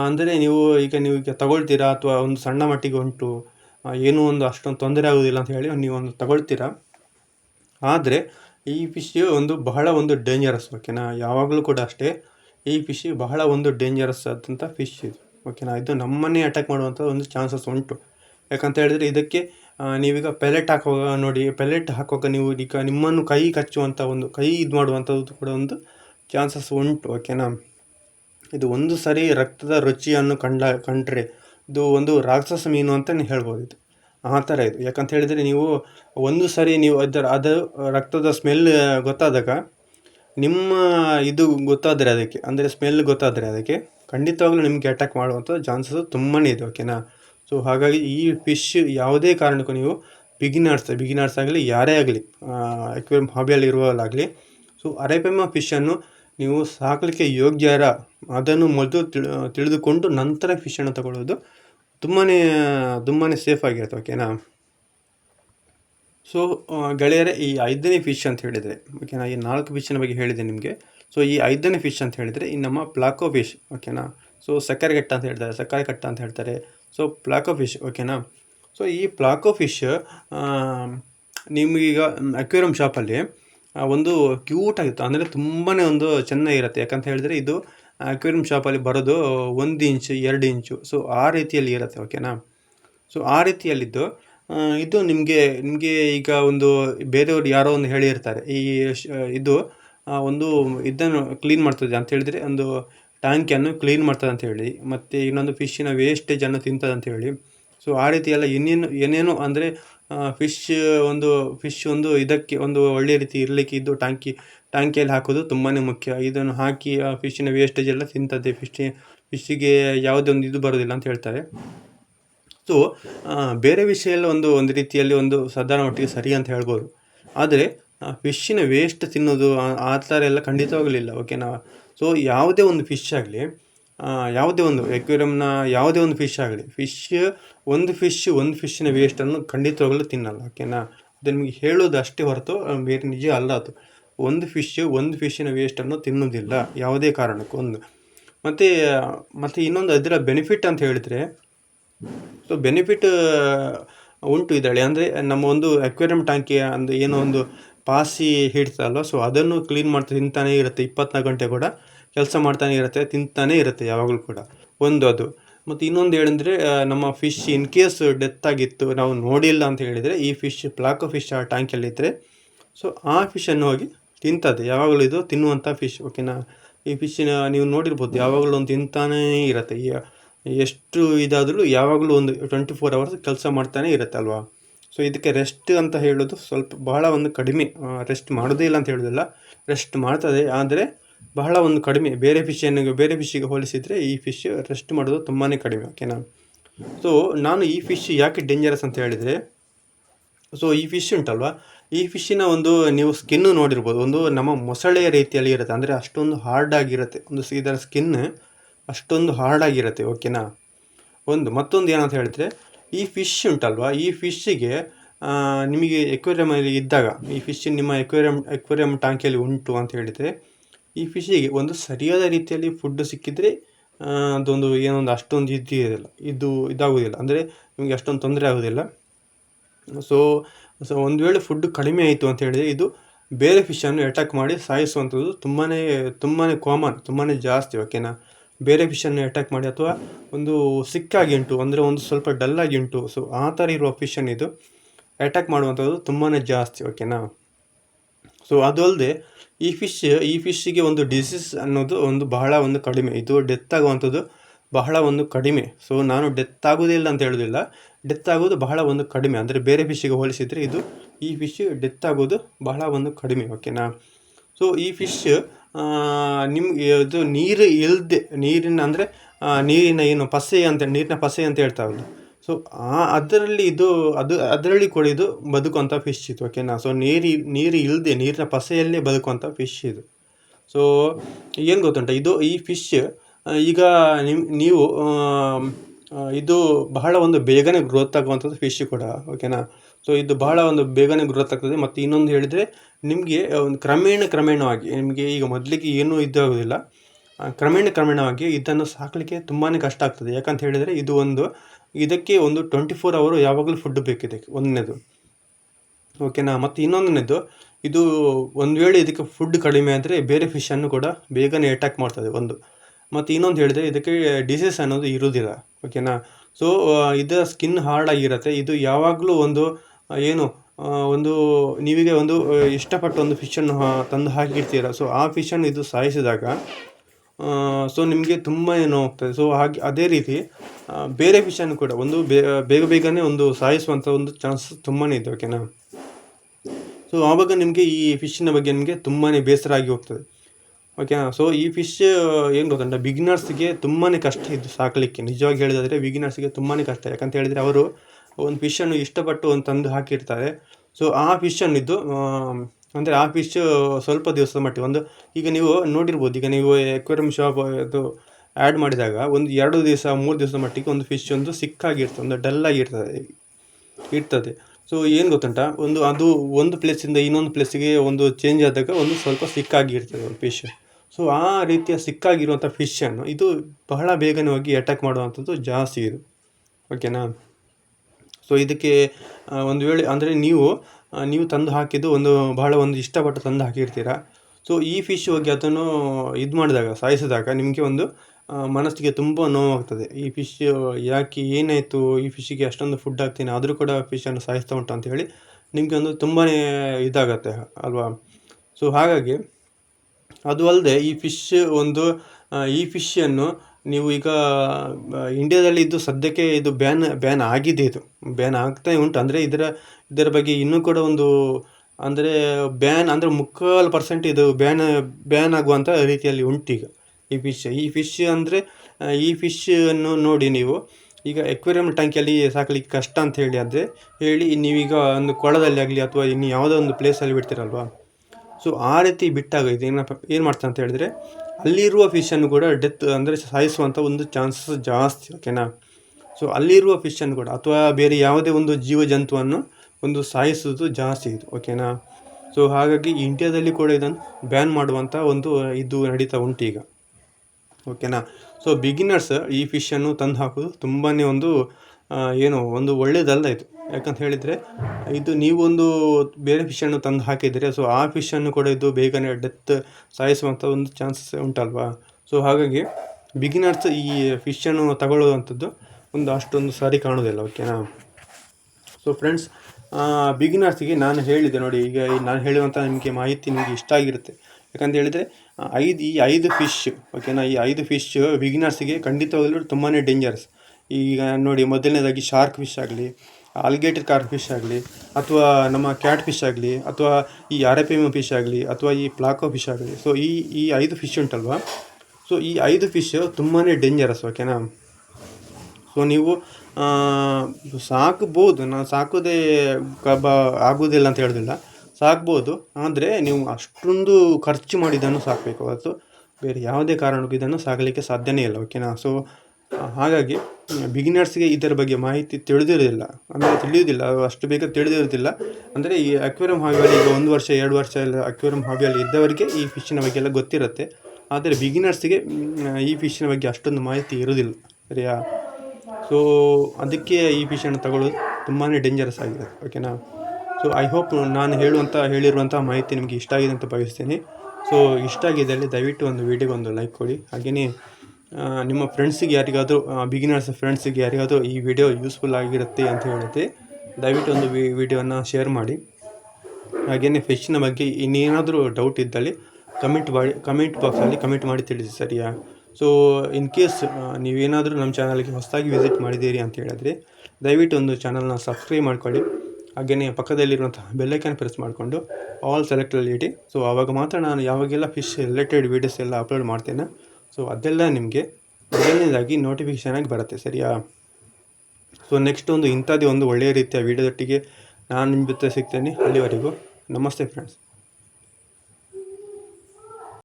ಅಂದರೆ ನೀವು ಈಗ ನೀವು ಈಗ ತಗೊಳ್ತೀರಾ ಅಥವಾ ಒಂದು ಸಣ್ಣ ಮಟ್ಟಿಗೆ ಉಂಟು ಏನೂ ಒಂದು ಅಷ್ಟೊಂದು ತೊಂದರೆ ಆಗೋದಿಲ್ಲ ಅಂತ ಹೇಳಿ ನೀವು ಒಂದು ತಗೊಳ್ತೀರಾ? ಆದರೆ ಈ ಫಿಶ್ ಒಂದು ಬಹಳ ಒಂದು ಡೇಂಜರಸ್ ಓಕೆನಾ ಯಾವಾಗಲೂ ಕೂಡ ಅಷ್ಟೇ, ಈ ಫಿಶ್ ಬಹಳ ಒಂದು ಡೇಂಜರಸ್ ಆದಂಥ ಫಿಶ್ ಇದು ಓಕೆನಾ ಇದು ನಮ್ಮನ್ನೇ ಅಟ್ಯಾಕ್ ಮಾಡುವಂಥ ಒಂದು ಚಾನ್ಸಸ್ ಉಂಟು. ಯಾಕಂತ ಹೇಳಿದರೆ ಇದಕ್ಕೆ ನೀವೀಗ ಪೆಲೆಟ್ ಹಾಕುವಾಗ ನೋಡಿ ಪೆಲೆಟ್ ಹಾಕುವಾಗ ನೀವು ಈಗ ನಿಮ್ಮನ್ನು ಕೈ ಕಚ್ಚುವಂಥ ಒಂದು, ಕೈ ಇದು ಮಾಡುವಂಥದ್ದು ಕೂಡ ಒಂದು ಚಾನ್ಸಸ್ ಉಂಟು ಓಕೆನಾ ಇದು ಒಂದು ಸರಿ ರಕ್ತದ ರುಚಿಯನ್ನು ಕಂಡ ಕಂಡ್ರೆ ಇದು ಒಂದು ರಾಕ್ಷಸ ಮೀನು ಅಂತಲೇ ಹೇಳ್ಬೋದು ಇದು. ಆ ಥರ ಇದು. ಯಾಕಂತ ಹೇಳಿದರೆ ನೀವು ಒಂದು ಸರಿ ನೀವು ಅದರ, ಅದು ರಕ್ತದ ಸ್ಮೆಲ್ ಗೊತ್ತಾದಾಗ ನಿಮ್ಮ ಇದು ಗೊತ್ತಾದರೆ ಅದಕ್ಕೆ, ಅಂದರೆ ಸ್ಮೆಲ್ ಗೊತ್ತಾದರೆ ಅದಕ್ಕೆ ಖಂಡಿತವಾಗ್ಲೂ ನಿಮಗೆ ಅಟ್ಯಾಕ್ ಮಾಡುವಂಥ ಚಾನ್ಸಸ್ ತುಂಬಾ ಇದೆ ಓಕೆನಾ ಸೊ ಹಾಗಾಗಿ ಈ ಫಿಶ್ ಯಾವುದೇ ಕಾರಣಕ್ಕೂ ನೀವು ಬಿಗಿನರ್ಸ್ ಬಿಗಿನರ್ಸ್ ಆಗಲಿ, ಯಾರೇ ಆಗಲಿ ಹಾಬಿಯಲ್ಲಿ ಇರುವಲ್ಲಾಗಲಿ ಸೊ ಫಿಶ್ ಫಿಶನ್ನು ನೀವು ಸಾಕಲಿಕ್ಕೆ ಯೋಗ್ಯರ, ಅದನ್ನು ಮೊದಲು ತಿಳ್- ತಿಳಿದುಕೊಂಡು ನಂತರ ಫಿಶನ್ನು ತಗೊಳ್ಳೋದು ತುಂಬಾ ತುಂಬಾ ಸೇಫ್ ಆಗಿರುತ್ತೆ ಓಕೆನಾ ಸೊ ಗೆಳೆಯರೇ, ಈ ಐದನೇ ಫಿಶ್ ಅಂತ ಹೇಳಿದರೆ ಓಕೆನಾ ಈ ನಾಲ್ಕು ಫಿಶ್ನ ಬಗ್ಗೆ ಹೇಳಿದೆ ನಿಮಗೆ. ಸೊ ಈ ಐದನೇ ಫಿಶ್ ಅಂತ ಹೇಳಿದರೆ, ಈ ನಮ್ಮ ಪ್ಲಾಕೋ ಫಿಶ್ ಓಕೆನಾ ಸೊ ಸಕ್ಕರೆ ಕಟ್ಟ ಅಂತ ಹೇಳ್ತಾರೆ, ಸಕ್ಕರೆ ಕಟ್ಟ ಅಂತ ಹೇಳ್ತಾರೆ. ಸೊ ಪ್ಲಾಕೋ ಫಿಶ್ ಓಕೆನಾ ಸೊ ಈ ಪ್ಲಾಕೋ ಫಿಶ್ ನಿಮಗೀಗ, ಅಕ್ವೇರಿಯಂ ಶಾಪಲ್ಲಿ ಒಂದು ಕ್ಯೂಟ್ ಆಗಿತ್ತು. ಅಂದರೆ ತುಂಬಾ ಒಂದು ಚೆನ್ನಾಗಿರುತ್ತೆ ಯಾಕಂತ ಹೇಳಿದರೆ ಇದು ಅಕ್ವೇರಿಯಂ ಶಾಪಲ್ಲಿ ಬರೋದು ಒಂದು ಇಂಚು ಎರಡು ಇಂಚು ಸೊ ಆ ರೀತಿಯಲ್ಲಿ ಇರುತ್ತೆ ಓಕೆನಾ ಸೊ ಆ ರೀತಿಯಲ್ಲಿದ್ದು ಇದು ನಿಮಗೆ ನಿಮಗೆ ಈಗ ಒಂದು ಬೇರೆಯವರು ಯಾರೋ ಒಂದು ಹೇಳಿರ್ತಾರೆ. ಈ ಇದು ಒಂದು ಇದನ್ನು ಕ್ಲೀನ್ ಮಾಡ್ತದೆ ಅಂತ ಹೇಳಿದರೆ, ಒಂದು ಟ್ಯಾಂಕಿಯನ್ನು ಕ್ಲೀನ್ ಮಾಡ್ತದೆ ಅಂತ ಹೇಳಿ. ಮತ್ತು ಇನ್ನೊಂದು ಫಿಶ್ಶಿನ ವೇಸ್ಟೇಜನ್ನು ತಿಂತದೆ ಅಂತ ಹೇಳಿ. ಸೊ ಆ ರೀತಿಯೆಲ್ಲ ಏನೇನು ಏನೇನು ಅಂದರೆ ಫಿಶ್ ಒಂದು ಫಿಶ್ ಒಂದು ಇದಕ್ಕೆ ಒಂದು ಒಳ್ಳೆಯ ರೀತಿ ಇರಲಿಕ್ಕೆ ಇದು ಟ್ಯಾಂಕಿ, ಟ್ಯಾಂಕಿಯಲ್ಲಿ ಹಾಕೋದು ತುಂಬಾ ಮುಖ್ಯ. ಇದನ್ನು ಹಾಕಿ, ಆ ಫಿಶ್ಶಿನ ವೇಸ್ಟೇಜ್ ಎಲ್ಲ ತಿಂತದೆ. ಫಿಶ್ ಫಿಶ್ಶಿಗೆ ಯಾವುದೇ ಒಂದು ಇದು ಬರೋದಿಲ್ಲ ಅಂತ ಹೇಳ್ತಾರೆ. ಸೊ ಬೇರೆ ವಿಷಯ ಒಂದು ಒಂದು ರೀತಿಯಲ್ಲಿ ಒಂದು ಸಾಧಾರಣ ಮಟ್ಟಿಗೆ ಸರಿ ಅಂತ ಹೇಳ್ಬೋದು. ಆದರೆ ಫಿಶ್ಶಿನ ವೇಸ್ಟ್ ತಿನ್ನೋದು ಆ ಥರ ಎಲ್ಲ ಖಂಡಿತವಾಗಲಿಲ್ಲ ಓಕೆನಾ ಸೊ ಯಾವುದೇ ಒಂದು ಫಿಶ್ ಆಗಲಿ ಯಾವುದೇ ಒಂದು ಎಕ್ವೇರಿಯಮ್ನ ಯಾವುದೇ ಒಂದು ಫಿಶ್ ಆಗಲಿ ಫಿಶ್ ಒಂದು ಫಿಶ್ ಒಂದು ಫಿಶ್ಶಿನ ವೇಸ್ಟನ್ನು ಖಂಡಿತವಾಗಲೂ ತಿನ್ನಲ್ಲ ಓಕೆನಾ ಅದು ನಿಮಗೆ ಹೇಳೋದು ಅಷ್ಟೇ ಹೊರತು ಬೇರೆ ನಿಜ ಅಲ್ಲ ಅದು. ಒಂದು ಫಿಶ್ ಒಂದು ಫಿಶ್ಶಿನ ವೇಸ್ಟನ್ನು ತಿನ್ನೋದಿಲ್ಲ ಯಾವುದೇ ಕಾರಣಕ್ಕೂ ಒಂದು. ಮತ್ತು ಮತ್ತು ಇನ್ನೊಂದು ಅದರ ಬೆನಿಫಿಟ್ ಅಂತ ಹೇಳಿದರೆ ಸೊ ಬೆನಿಫಿಟ್ ಉಂಟು ಇದರಲ್ಲಿ. ಅಂದರೆ ನಮ್ಮ ಒಂದು ಅಕ್ವೇರಿಯಂ ಟ್ಯಾಂಕಿ ಅಂದರೆ ಏನೋ ಒಂದು ಪಾಸಿ ಹಿಡ್ತಲ್ಲ ಸೊ ಅದನ್ನು ಕ್ಲೀನ್ ಮಾಡ್ತಾ ತಿಂತಾನೇ ಇರುತ್ತೆ, ಇಪ್ಪತ್ನಾಲ್ಕು ಗಂಟೆ ಕೂಡ. ಕೆಲಸ ಮಾಡ್ತಾನೆ ಇರುತ್ತೆ, ತಿಂತಾನೆ ಇರುತ್ತೆ ಯಾವಾಗಲೂ ಕೂಡ. ಒಂದು ಅದು. ಮತ್ತು ಇನ್ನೊಂದು ಹೇಳಿದ್ರೆ ನಮ್ಮ ಫಿಶ್ ಇನ್ ಕೇಸ್ ಡೆತ್ ಆಗಿತ್ತು, ನಾವು ನೋಡಿಲ್ಲ ಅಂತ ಹೇಳಿದರೆ, ಈ ಫಿಶ್ ಪ್ಲಾಕೋ ಫಿಶ್ ಆ ಟ್ಯಾಂಕಲ್ಲಿದ್ದರೆ ಸೊ ಆ ಫಿಶನ್ನು ಹೋಗಿ ತಿಂತದೆ. ಯಾವಾಗಲೂ ಇದು ತಿನ್ನುವಂಥ ಫಿಶ್ ಓಕೆನಾ ಈ ಫಿಶ್ಶಿನ ನೀವು ನೋಡಿರ್ಬೋದು, ಯಾವಾಗಲೂ ಒಂದು ತಿಂತಾನೇ ಇರುತ್ತೆ. ಎಷ್ಟು ಇದಾದರೂ ಯಾವಾಗಲೂ ಒಂದು ಟ್ವೆಂಟಿ ಫೋರ್ ಅವರ್ಸ್ ಕೆಲಸ ಮಾಡ್ತಾನೆ ಇರುತ್ತೆ ಅಲ್ವಾ? ಸೊ ಇದಕ್ಕೆ ರೆಸ್ಟ್ ಅಂತ ಹೇಳೋದು ಸ್ವಲ್ಪ ಬಹಳ ಒಂದು ಕಡಿಮೆ ರೆಸ್ಟ್ ಮಾಡೋದೇ ಇಲ್ಲ ಅಂತ ಹೇಳೋದಿಲ್ಲ. ರೆಸ್ಟ್ ಮಾಡ್ತದೆ, ಆದರೆ ಬಹಳ ಒಂದು ಕಡಿಮೆ. ಬೇರೆ ಫಿಶನ್ನು ಬೇರೆ ಫಿಶ್ಶಿಗೆ ಹೋಲಿಸಿದರೆ ಈ ಫಿಶ್ ರೆಸ್ಟ್ ಮಾಡೋದು ತುಂಬಾ ಕಡಿಮೆ ಓಕೆನಾ ಸೊ ನಾನು ಈ ಫಿಶ್ ಯಾಕೆ ಡೇಂಜರಸ್ ಅಂತ ಹೇಳಿದರೆ ಸೊ ಈ ಫಿಶ್ ಉಂಟಲ್ವಾ? ಈ ಫಿಶ್ಶಿನ ಒಂದು ನೀವು ಸ್ಕಿನ್ನು ನೋಡಿರ್ಬೋದು. ಒಂದು ನಮ್ಮ ಮೊಸಳೆಯ ರೀತಿಯಲ್ಲಿ ಇರುತ್ತೆ. ಅಂದರೆ ಅಷ್ಟೊಂದು ಹಾರ್ಡ್ ಆಗಿರುತ್ತೆ. ಒಂದು ಇದರ ಸ್ಕಿನ್ ಅಷ್ಟೊಂದು ಹಾರ್ಡ್ ಆಗಿರುತ್ತೆ ಓಕೆನಾ ಒಂದು, ಮತ್ತೊಂದು ಏನಂತ ಹೇಳಿದರೆ, ಈ ಫಿಶ್ ಉಂಟಲ್ವಾ? ಈ ಫಿಶ್ಶಿಗೆ ನಿಮಗೆ ಎಕ್ವೇರಿಯಮಲ್ಲಿ ಇದ್ದಾಗ, ಈ ಫಿಶ್ ನಿಮ್ಮ ಎಕ್ವೇರಿಯಮ್ ಎಕ್ವೇರಿಯಮ್ ಟ್ಯಾಂಕಿಯಲ್ಲಿ ಉಂಟು ಅಂತ ಹೇಳಿದರೆ ಈ ಫಿಶ್ಶಿಗೆ ಒಂದು ಸರಿಯಾದ ರೀತಿಯಲ್ಲಿ ಫುಡ್ ಸಿಕ್ಕಿದರೆ ಅದೊಂದು ಏನೊಂದು ಅಷ್ಟೊಂದು ಇದು ಇರೋದಿಲ್ಲ ಇದು ಇದಾಗೋದಿಲ್ಲ. ಅಂದರೆ ನಿಮಗೆ ಅಷ್ಟೊಂದು ತೊಂದರೆ ಆಗೋದಿಲ್ಲ. ಸೊ ಸೊ ಒಂದು ವೇಳೆ ಫುಡ್ ಕಡಿಮೆ ಆಯಿತು ಅಂತ ಹೇಳಿದರೆ ಇದು ಬೇರೆ ಫಿಶನ್ನು ಅಟ್ಯಾಕ್ ಮಾಡಿ ಸಾಯಿಸುವಂಥದ್ದು ತುಂಬಾ ತುಂಬಾ ಕಾಮನ್ ತುಂಬಾ ಜಾಸ್ತಿ ಓಕೆನಾ ಬೇರೆ ಫಿಶನ್ನು ಅಟ್ಯಾಕ್ ಮಾಡಿ ಅಥವಾ ಒಂದು ಸಿಕ್ಕಾಗಿ ಉಂಟು, ಅಂದರೆ ಒಂದು ಸ್ವಲ್ಪ ಡಲ್ಲಾಗಿ ಉಂಟು. ಸೊ ಆ ಥರ ಇರುವ ಫಿಶನ್ನು ಇದು ಅಟ್ಯಾಕ್ ಮಾಡುವಂಥದ್ದು ತುಂಬಾ ಜಾಸ್ತಿ ಓಕೆನಾ ಸೊ ಅದು ಈ ಫಿಶ್ ಈ ಫಿಶ್ಶಿಗೆ ಒಂದು ಡಿಸೀಸ್ ಅನ್ನೋದು ಒಂದು ಬಹಳ ಒಂದು ಕಡಿಮೆ. ಇದು ಡೆತ್ ಆಗುವಂಥದ್ದು ಬಹಳ ಒಂದು ಕಡಿಮೆ. ಸೊ ನಾನು ಡೆತ್ ಆಗೋದಿಲ್ಲ ಅಂತ ಹೇಳೋದಿಲ್ಲ. ಡೆತ್ ಆಗೋದು ಬಹಳ ಒಂದು ಕಡಿಮೆ. ಅಂದರೆ ಬೇರೆ ಫಿಶ್ಗೆ ಹೋಲಿಸಿದರೆ ಇದು, ಈ ಫಿಶ್ ಡೆತ್ ಆಗೋದು ಬಹಳ ಒಂದು ಕಡಿಮೆ ಓಕೆನಾ ಸೊ ಈ ಫಿಶ್ ನಿಮ್ಗೆ ಇದು ನೀರು ಇಲ್ಲದೆ ನೀರಿನ ಅಂದರೆ ನೀರಿನ ಏನು, ಪಸೆ ಅಂತ, ನೀರಿನ ಪಸೆ ಅಂತ ಹೇಳ್ತಾವಲ್ಲ ಸೊ ಆ ಅದರಲ್ಲಿ ಇದು, ಅದು, ಅದರಲ್ಲಿ ಕೂಡ ಇದು ಬದುಕುವಂಥ ಫಿಶ್ ಇತ್ತು ಓಕೆನಾ ಸೊ ನೀರು ನೀರು ಇಲ್ಲದೆ ನೀರಿನ ಪಸೆಯಲ್ಲೇ ಬದುಕುವಂಥ ಫಿಶ್ ಇದು. ಸೊ ಏನು ಗೊತ್ತುಂಟ? ಇದು ಈ ಫಿಶ್ ಈಗ ನಿಮ್, ನೀವು ಇದು ಬಹಳ ಒಂದು ಬೇಗನೆ ಗ್ರೋತ್ ಆಗುವಂಥದ್ದು ಫಿಶ್ ಕೂಡ ಓಕೆನಾ ಸೊ ಇದು ಬಹಳ ಒಂದು ಬೇಗನೆ ಗ್ರೋತ್ ಆಗ್ತದೆ. ಮತ್ತು ಇನ್ನೊಂದು ಹೇಳಿದರೆ, ನಿಮಗೆ ಒಂದು ಕ್ರಮೇಣ ಕ್ರಮೇಣವಾಗಿ, ನಿಮಗೆ ಈಗ ಮೊದಲಿಗೆ ಏನೂ ಇದಾಗೋದಿಲ್ಲ ಕ್ರಮೇಣ ಕ್ರಮೇಣವಾಗಿ ಇದನ್ನು ಸಾಕಲಿಕ್ಕೆ ತುಂಬಾ ಕಷ್ಟ ಆಗ್ತದೆ. ಯಾಕಂತ ಹೇಳಿದರೆ, ಇದು ಒಂದು ಇದಕ್ಕೆ ಒಂದು ಟ್ವೆಂಟಿ ಫೋರ್ ಅವರು ಯಾವಾಗಲೂ ಫುಡ್ ಬೇಕಿದೆ. ಒಂದನೇದು. ಓಕೆನಾ ಮತ್ತು ಇನ್ನೊಂದನೇದು, ಇದು ಒಂದು ವೇಳೆ ಇದಕ್ಕೆ ಫುಡ್ ಕಡಿಮೆ ಆದರೆ ಬೇರೆ ಫಿಶನ್ನು ಕೂಡ ಬೇಗನೆ ಅಟ್ಯಾಕ್ ಮಾಡ್ತದೆ ಒಂದು. ಮತ್ತು ಇನ್ನೊಂದು ಹೇಳಿದರೆ ಇದಕ್ಕೆ ಡಿಸೀಸ್ ಅನ್ನೋದು ಇರುವುದಿಲ್ಲ ಓಕೆನಾ ಸೊ ಇದರ ಸ್ಕಿನ್ ಹಾರ್ಡ್ ಆಗಿರುತ್ತೆ ಇದು ಯಾವಾಗಲೂ ಒಂದು ಏನು ಒಂದು ನೀವಿಗೆ ಒಂದು ಇಷ್ಟಪಟ್ಟು ಒಂದು ಫಿಶನ್ನು ತಂದು ಹಾಕಿರ್ತೀರ. ಸೊ ಆ ಫಿಶನ್ನು ಇದು ಸಾಯಿಸಿದಾಗ ಸೊ ನಿಮಗೆ ತುಂಬ ನೋವಾಗ್ತದೆ ಸೊ ಹಾಗೆ ಅದೇ ರೀತಿ ಬೇರೆ ಫಿಶನ್ನು ಕೂಡ ಒಂದು ಬೇಗ ಬೇಗನೆ ಒಂದು ಸಾಯಿಸುವಂಥ ಒಂದು ಚಾನ್ಸಸ್ ತುಂಬಾ ಇದೆ ಓಕೆನಾ ಸೊ ಆವಾಗ ನಿಮಗೆ ಈ ಫಿಶ್ಶಿನ ಬಗ್ಗೆ ನಿಮಗೆ ತುಂಬಾ ಬೇಸರ ಆಗಿ ಹೋಗ್ತದೆ. ಓಕೆನಾ ಸೊ ಈ ಫಿಶ್ ಏನು ಗೊತ್ತಂದ್ರೆ ಬಿಗಿನರ್ಸ್ಗೆ ತುಂಬಾ ಕಷ್ಟ ಇದ್ದು ಸಾಕಲಿಕ್ಕೆ. ನಿಜವಾಗಿ ಹೇಳಿದ್ರೆ ಬಿಗಿನರ್ಸ್ಗೆ ತುಂಬಾ ಕಷ್ಟ. ಯಾಕಂತ ಹೇಳಿದರೆ ಅವರು ಒಂದು ಫಿಶನ್ನು ಇಷ್ಟಪಟ್ಟು ಒಂದು ತಂದು ಹಾಕಿರ್ತಾರೆ. ಸೊ ಆ ಫಿಶನ್ನು ಇದು ಅಂದರೆ ಆ ಫಿಶ್ ಸ್ವಲ್ಪ ದಿವಸದ ಮಟ್ಟಿಗೆ ಒಂದು, ಈಗ ನೀವು ನೋಡಿರ್ಬೋದು, ಈಗ ನೀವು ಎಕ್ವೇರಿಯಂ ಶಾಪ್ ಅದು ಆ್ಯಡ್ ಮಾಡಿದಾಗ ಒಂದು ಎರಡು ದಿವಸ, ಮೂರು ದಿವಸದ ಮಟ್ಟಿಗೆ ಒಂದು ಫಿಶ್ ಒಂದು ಸಿಕ್ಕಾಗಿರ್ತದೆ, ಒಂದು ಡಲ್ ಆಗಿರ್ತದೆ ಇರ್ತದೆ ಸೊ ಏನು ಗೊತ್ತುಂಟ? ಒಂದು ಅದು ಒಂದು ಪ್ಲೇಸಿಂದ ಇನ್ನೊಂದು ಪ್ಲೇಸಿಗೆ ಒಂದು ಚೇಂಜ್ ಆದಾಗ ಒಂದು ಸ್ವಲ್ಪ ಸಿಕ್ಕಾಗಿರ್ತದೆ ಒಂದು ಫಿಶ್ ಸೊ ಆ ರೀತಿಯ ಸಿಕ್ಕಾಗಿರುವಂಥ ಫಿಶನ್ನು ಇದು ಬಹಳ ಬೇಗನೆ ಹೋಗಿ ಅಟ್ಯಾಕ್ ಮಾಡುವಂಥದ್ದು ಜಾಸ್ತಿ ಇದು. ಓಕೆನಾ ಸೊ ಇದಕ್ಕೆ ಒಂದು ವೇಳೆ, ಅಂದರೆ ನೀವು ನೀವು ತಂದು ಹಾಕಿದ್ದು ಒಂದು ಬಹಳ ಒಂದು ಇಷ್ಟಪಟ್ಟು ತಂದು ಹಾಕಿರ್ತೀರ? ಸೊ ಈ ಫಿಶ್ ಹೋಗಿ ಅದನ್ನು ಇದು ಮಾಡಿದಾಗ, ಸಾಯಿಸಿದಾಗ ನಿಮಗೆ ಒಂದು ಮನಸ್ಸಿಗೆ ತುಂಬ ನೋವಾಗ್ತದೆ. ಈ ಫಿಶ್ ಯಾಕೆ ಏನಾಯಿತು? ಈ ಫಿಶ್ಗೆ ಅಷ್ಟೊಂದು ಫುಡ್ ಹಾಕ್ತೀನಿ, ಆದರೂ ಕೂಡ ಫಿಶನ್ನು ಸಾಯಿಸ್ತಾ ಉಂಟು ಹೇಳಿ ನಿಮಗೆ ಒಂದು ತುಂಬಾ ಇದಾಗತ್ತೆ, ಅಲ್ವಾ? ಸೊ ಹಾಗಾಗಿ ಅದು ಅಲ್ಲದೆ ಈ ಫಿಶ್ ಒಂದು ಈ ಫಿಶನ್ನು ನೀವು ಈಗ ಇಂಡಿಯಾದಲ್ಲಿ ಇದು ಸದ್ಯಕ್ಕೆ ಇದು ಬ್ಯಾನ್ ಬ್ಯಾನ್ ಆಗಿದೆ ಇದು. ಬ್ಯಾನ್ ಆಗ್ತಾ ಉಂಟು. ಅಂದರೆ ಇದರ ಇದರ ಬಗ್ಗೆ ಇನ್ನೂ ಕೂಡ ಒಂದು, ಅಂದರೆ ಬ್ಯಾನ್ ಅಂದರೆ ಮುಕ್ಕಾಲು ಪರ್ಸೆಂಟ್ ಇದು ಬ್ಯಾನ್ ಬ್ಯಾನ್ ಆಗುವಂಥ ರೀತಿಯಲ್ಲಿ ಉಂಟು ಈಗ ಈ ಫಿಶ್ ಈ ಫಿಶ್ ಅಂದರೆ ಈ ಫಿಶನ್ನು ನೋಡಿ ನೀವು. ಈಗ ಎಕ್ವೇರಿಯಂ ಟ್ಯಾಂಕಿಯಲ್ಲಿ ಸಾಕಲಿಕ್ಕೆ ಕಷ್ಟ ಅಂತ ಹೇಳಿ. ಆದರೆ ಹೇಳಿ, ನೀವೀಗ ಒಂದು ಕೊಳದಲ್ಲಿ ಆಗಲಿ ಅಥವಾ ಇನ್ನು ಯಾವುದೋ ಒಂದು ಪ್ಲೇಸಲ್ಲಿ ಬಿಡ್ತೀರಲ್ವಾ? ಸೊ ಆ ರೀತಿ ಬಿಟ್ಟಾಗ ಇದು ಏನಪ್ಪ ಏನು ಮಾಡ್ತಾ ಅಂತ ಹೇಳಿದ್ರೆ ಅಲ್ಲಿರುವ ಫಿಶನ್ನು ಕೂಡ ಡೆತ್ ಅಂದರೆ ಸಾಯಿಸುವಂಥ ಒಂದು ಚಾನ್ಸಸ್ ಜಾಸ್ತಿ ಓಕೆನಾ ಸೊ ಅಲ್ಲಿರುವ ಫಿಶನ್ನು ಕೂಡ, ಅಥವಾ ಬೇರೆ ಯಾವುದೇ ಒಂದು ಜೀವ ಜಂತುವನ್ನು ಒಂದು ಸಾಯಿಸೋದು ಜಾಸ್ತಿ ಇದು ಓಕೆನಾ ಸೊ ಹಾಗಾಗಿ ಇಂಡಿಯಾದಲ್ಲಿ ಕೂಡ ಇದನ್ನು ಬ್ಯಾನ್ ಮಾಡುವಂಥ ಒಂದು ಇದು ನಡೀತಾ ಉಂಟು ಈಗ ಓಕೆನಾ ಸೊ ಬಿಗಿನರ್ಸ್ ಈ ಫಿಶನ್ನು ತಂದು ಹಾಕೋದು ತುಂಬಾ ಒಂದು ಏನು, ಒಂದು ಒಳ್ಳೆಯದಲ್ಲ ಇದು. ಯಾಕಂತ ಹೇಳಿದರೆ, ಇದು ನೀವೊಂದು ಬೇರೆ ಫಿಶನ್ನು ತಂದು ಹಾಕಿದರೆ ಸೊ ಆ ಫಿಶನ್ನು ಕೂಡ ಇದು ಬೇಗನೆ ಡೆತ್ ಸಾಯಿಸುವಂಥ ಒಂದು ಚಾನ್ಸಸ್ ಉಂಟಲ್ವಾ? ಸೊ ಹಾಗಾಗಿ ಬಿಗಿನರ್ಸ್ ಈ ಫಿಶನ್ನು ತಗೊಳ್ಳುವಂಥದ್ದು ಒಂದು ಅಷ್ಟೊಂದು ಸಾರಿ ಕಾಣೋದಿಲ್ಲ ಓಕೆನಾ ಸೊ ಫ್ರೆಂಡ್ಸ್ ಬಿಗಿನರ್ಸ್ಗೆ ನಾನು ಹೇಳಿದೆ ನೋಡಿ, ಈಗ ನಾನು ಹೇಳುವಂಥ ನಿಮಗೆ ಮಾಹಿತಿ ನಿಮಗೆ ಇಷ್ಟ ಆಗಿರುತ್ತೆ. ಯಾಕಂತ ಹೇಳಿದರೆ ಐದು, ಈ ಐದು ಫಿಶ್ ಓಕೆನಾ ಈ ಐದು ಫಿಶ್ ಬಿಗಿನರ್ಸಿಗೆ ಖಂಡಿತವಾಗಲೂ ತುಂಬಾ ಡೇಂಜರಸ್ ಈಗ ನೋಡಿ, ಮೊದಲನೇದಾಗಿ ಶಾರ್ಕ್ ಫಿಶ್ ಆಗಲಿ ಆಲ್ಗೇಟರ್ ಕಾರ್ಪ್ ಫಿಶ್ ಆಗಲಿ, ಅಥವಾ ನಮ್ಮ ಕ್ಯಾಟ್ ಫಿಶ್ ಆಗಲಿ, ಅಥವಾ ಈ ಆರೆಪಿಎಮ್ ಫಿಶ್ ಆಗಲಿ, ಅಥವಾ ಈ ಪ್ಲಾಕೋ ಫಿಶ್ ಆಗಲಿ ಸೊ ಈ ಈ ಐದು ಫಿಶ್ ಉಂಟಲ್ವಾ? ಸೊ ಈ ಐದು ಫಿಶ್ ತುಂಬಾ ಡೇಂಜರಸ್ ಓಕೆನಾ ಸೊ ನೀವು ಸಾಕ್ಬೋದು ನಾನು ಸಾಕೋದೇ ಕಬ ಆಗೋದಿಲ್ಲ ಅಂತ ಹೇಳೋದಿಲ್ಲ. ಸಾಕ್ಬೋದು, ಆದರೆ ನೀವು ಅಷ್ಟೊಂದು ಖರ್ಚು ಮಾಡಿದ್ದನ್ನು ಸಾಕಬೇಕು. ಅದು ಬೇರೆ ಯಾವುದೇ ಕಾರಣಕ್ಕೂ ಇದನ್ನು ಸಾಕಲಿಕ್ಕೆ ಸಾಧ್ಯನೇ ಇಲ್ಲ ಓಕೆನಾ ಸೊ ಹಾಗಾಗಿ ಬಿಗಿನರ್ಸ್ಗೆ ಇದರ ಬಗ್ಗೆ ಮಾಹಿತಿ ತಿಳಿದಿರೋದಿಲ್ಲ ಅಂದರೆ ತಿಳಿಯೋದಿಲ್ಲ ಅಷ್ಟು ಬೇಗ ತಿಳಿದಿರೋದಿಲ್ಲ ಅಂದರೆ ಈ ಅಕ್ವೇರಿಯಂ ಹಾವಿಯಲ್ಲಿ ಈಗ ಒಂದು ವರ್ಷ, ಎರಡು ವರ್ಷ ಎಲ್ಲ ಅಕ್ವೇರಿಯಂ ಹಾವಿಯಲ್ಲಿ ಇದ್ದವರಿಗೆ ಈ ಫಿಶ್ಶಿನ ಬಗ್ಗೆ ಎಲ್ಲ ಗೊತ್ತಿರುತ್ತೆ. ಆದರೆ ಬಿಗಿನರ್ಸ್ಗೆ ಈ ಫಿಶ್ಶಿನ ಬಗ್ಗೆ ಅಷ್ಟೊಂದು ಮಾಹಿತಿ ಇರೋದಿಲ್ಲ ಸರಿಯಾ? ಸೊ ಅದಕ್ಕೆ ಈ ಫಿಶನ್ನು ತಗೊಳ್ಳೋದು ತುಂಬಾ ಡೇಂಜರಸ್ ಆಗಿದೆ ಓಕೆನಾ ಸೊ ಐ ಹೋಪ್ ನಾನು ಹೇಳುವಂಥ ಹೇಳಿರುವಂಥ ಮಾಹಿತಿ ನಿಮಗೆ ಇಷ್ಟ ಆಗಿದೆ ಅಂತ ಭಾವಿಸ್ತೀನಿ. ಸೊ ಇಷ್ಟ ಆಗಿದ್ದಲ್ಲಿ ದಯವಿಟ್ಟು ಒಂದು ವೀಡಿಯೋಗೆ ಒಂದು ಲೈಕ್ ಕೊಡಿ. ಹಾಗೆಯೇ ನಿಮ್ಮ ಫ್ರೆಂಡ್ಸಿಗೆ ಯಾರಿಗಾದರೂ ಬಿಗಿನರ್ಸ್ ಫ್ರೆಂಡ್ಸಿಗೆ ಯಾರಿಗಾದರೂ ಈ ವಿಡಿಯೋ ಯೂಸ್ಫುಲ್ ಆಗಿರುತ್ತೆ ಅಂತ ಹೇಳುತ್ತೆ, ದಯವಿಟ್ಟು ಒಂದು ವಿಡಿಯೋನ ಶೇರ್ ಮಾಡಿ. ಹಾಗೆಯೇ ಫಿಶ್ನ ಬಗ್ಗೆ ಇನ್ನೇನಾದರೂ ಡೌಟ್ ಇದ್ದಲ್ಲಿ ಕಮೆಂಟ್ ಮಾಡಿ ಕಮೆಂಟ್ ಬಾಕ್ಸಲ್ಲಿ ಕಮೆಂಟ್ ಮಾಡಿ ತಿಳಿಸಿ ಸರಿಯಾ? ಸೊ ಇನ್ ಕೇಸ್ ನೀವೇನಾದರೂ ನಮ್ಮ ಚಾನಲ್ಗೆ ಹೊಸದಾಗಿ ವಿಸಿಟ್ ಮಾಡಿದ್ದೀರಿ ಅಂತ ಹೇಳಿದ್ರೆ, ದಯವಿಟ್ಟು ಒಂದು ಚಾನಲ್ನ ಸಬ್ಸ್ಕ್ರೈಬ್ ಮಾಡ್ಕೊಳ್ಳಿ. ಹಾಗೆಯೇ ಪಕ್ಕದಲ್ಲಿರುವಂಥ ಬೆಲ್ಲೈಕನ್ ಪ್ರೆಸ್ ಮಾಡಿಕೊಂಡು ಆಲ್ ಸೆಲೆಕ್ಟಲ್ಲಿ ಇಡಿ. ಸೊ ಆವಾಗ ಮಾತ್ರ ನಾನು ಯಾವಾಗೆಲ್ಲ ಫಿಶ್ ರಿಲೇಟೆಡ್ ವೀಡಿಯೋಸ್ ಎಲ್ಲ ಅಪ್ಲೋಡ್ ಮಾಡ್ತೇನೆ ಸೊ ಅದೆಲ್ಲ ನಿಮಗೆ ಮೊದಲನೇದಾಗಿ ನೋಟಿಫಿಕೇಶನ್ ಆಗಿ ಬರುತ್ತೆ, ಸರಿಯಾ? ಸೊ ನೆಕ್ಸ್ಟ್ ಒಂದು ಇಂಥದ್ದೇ ಒಂದು ಒಳ್ಳೆಯ ರೀತಿಯ ವೀಡಿಯೋದೊಟ್ಟಿಗೆ ನಾನು ನಿಮ್ಮ ಜೊತೆ ಸಿಗ್ತೇನೆ ಅಲ್ಲಿವರೆಗೂ. ನಮಸ್ತೆ ಫ್ರೆಂಡ್ಸ್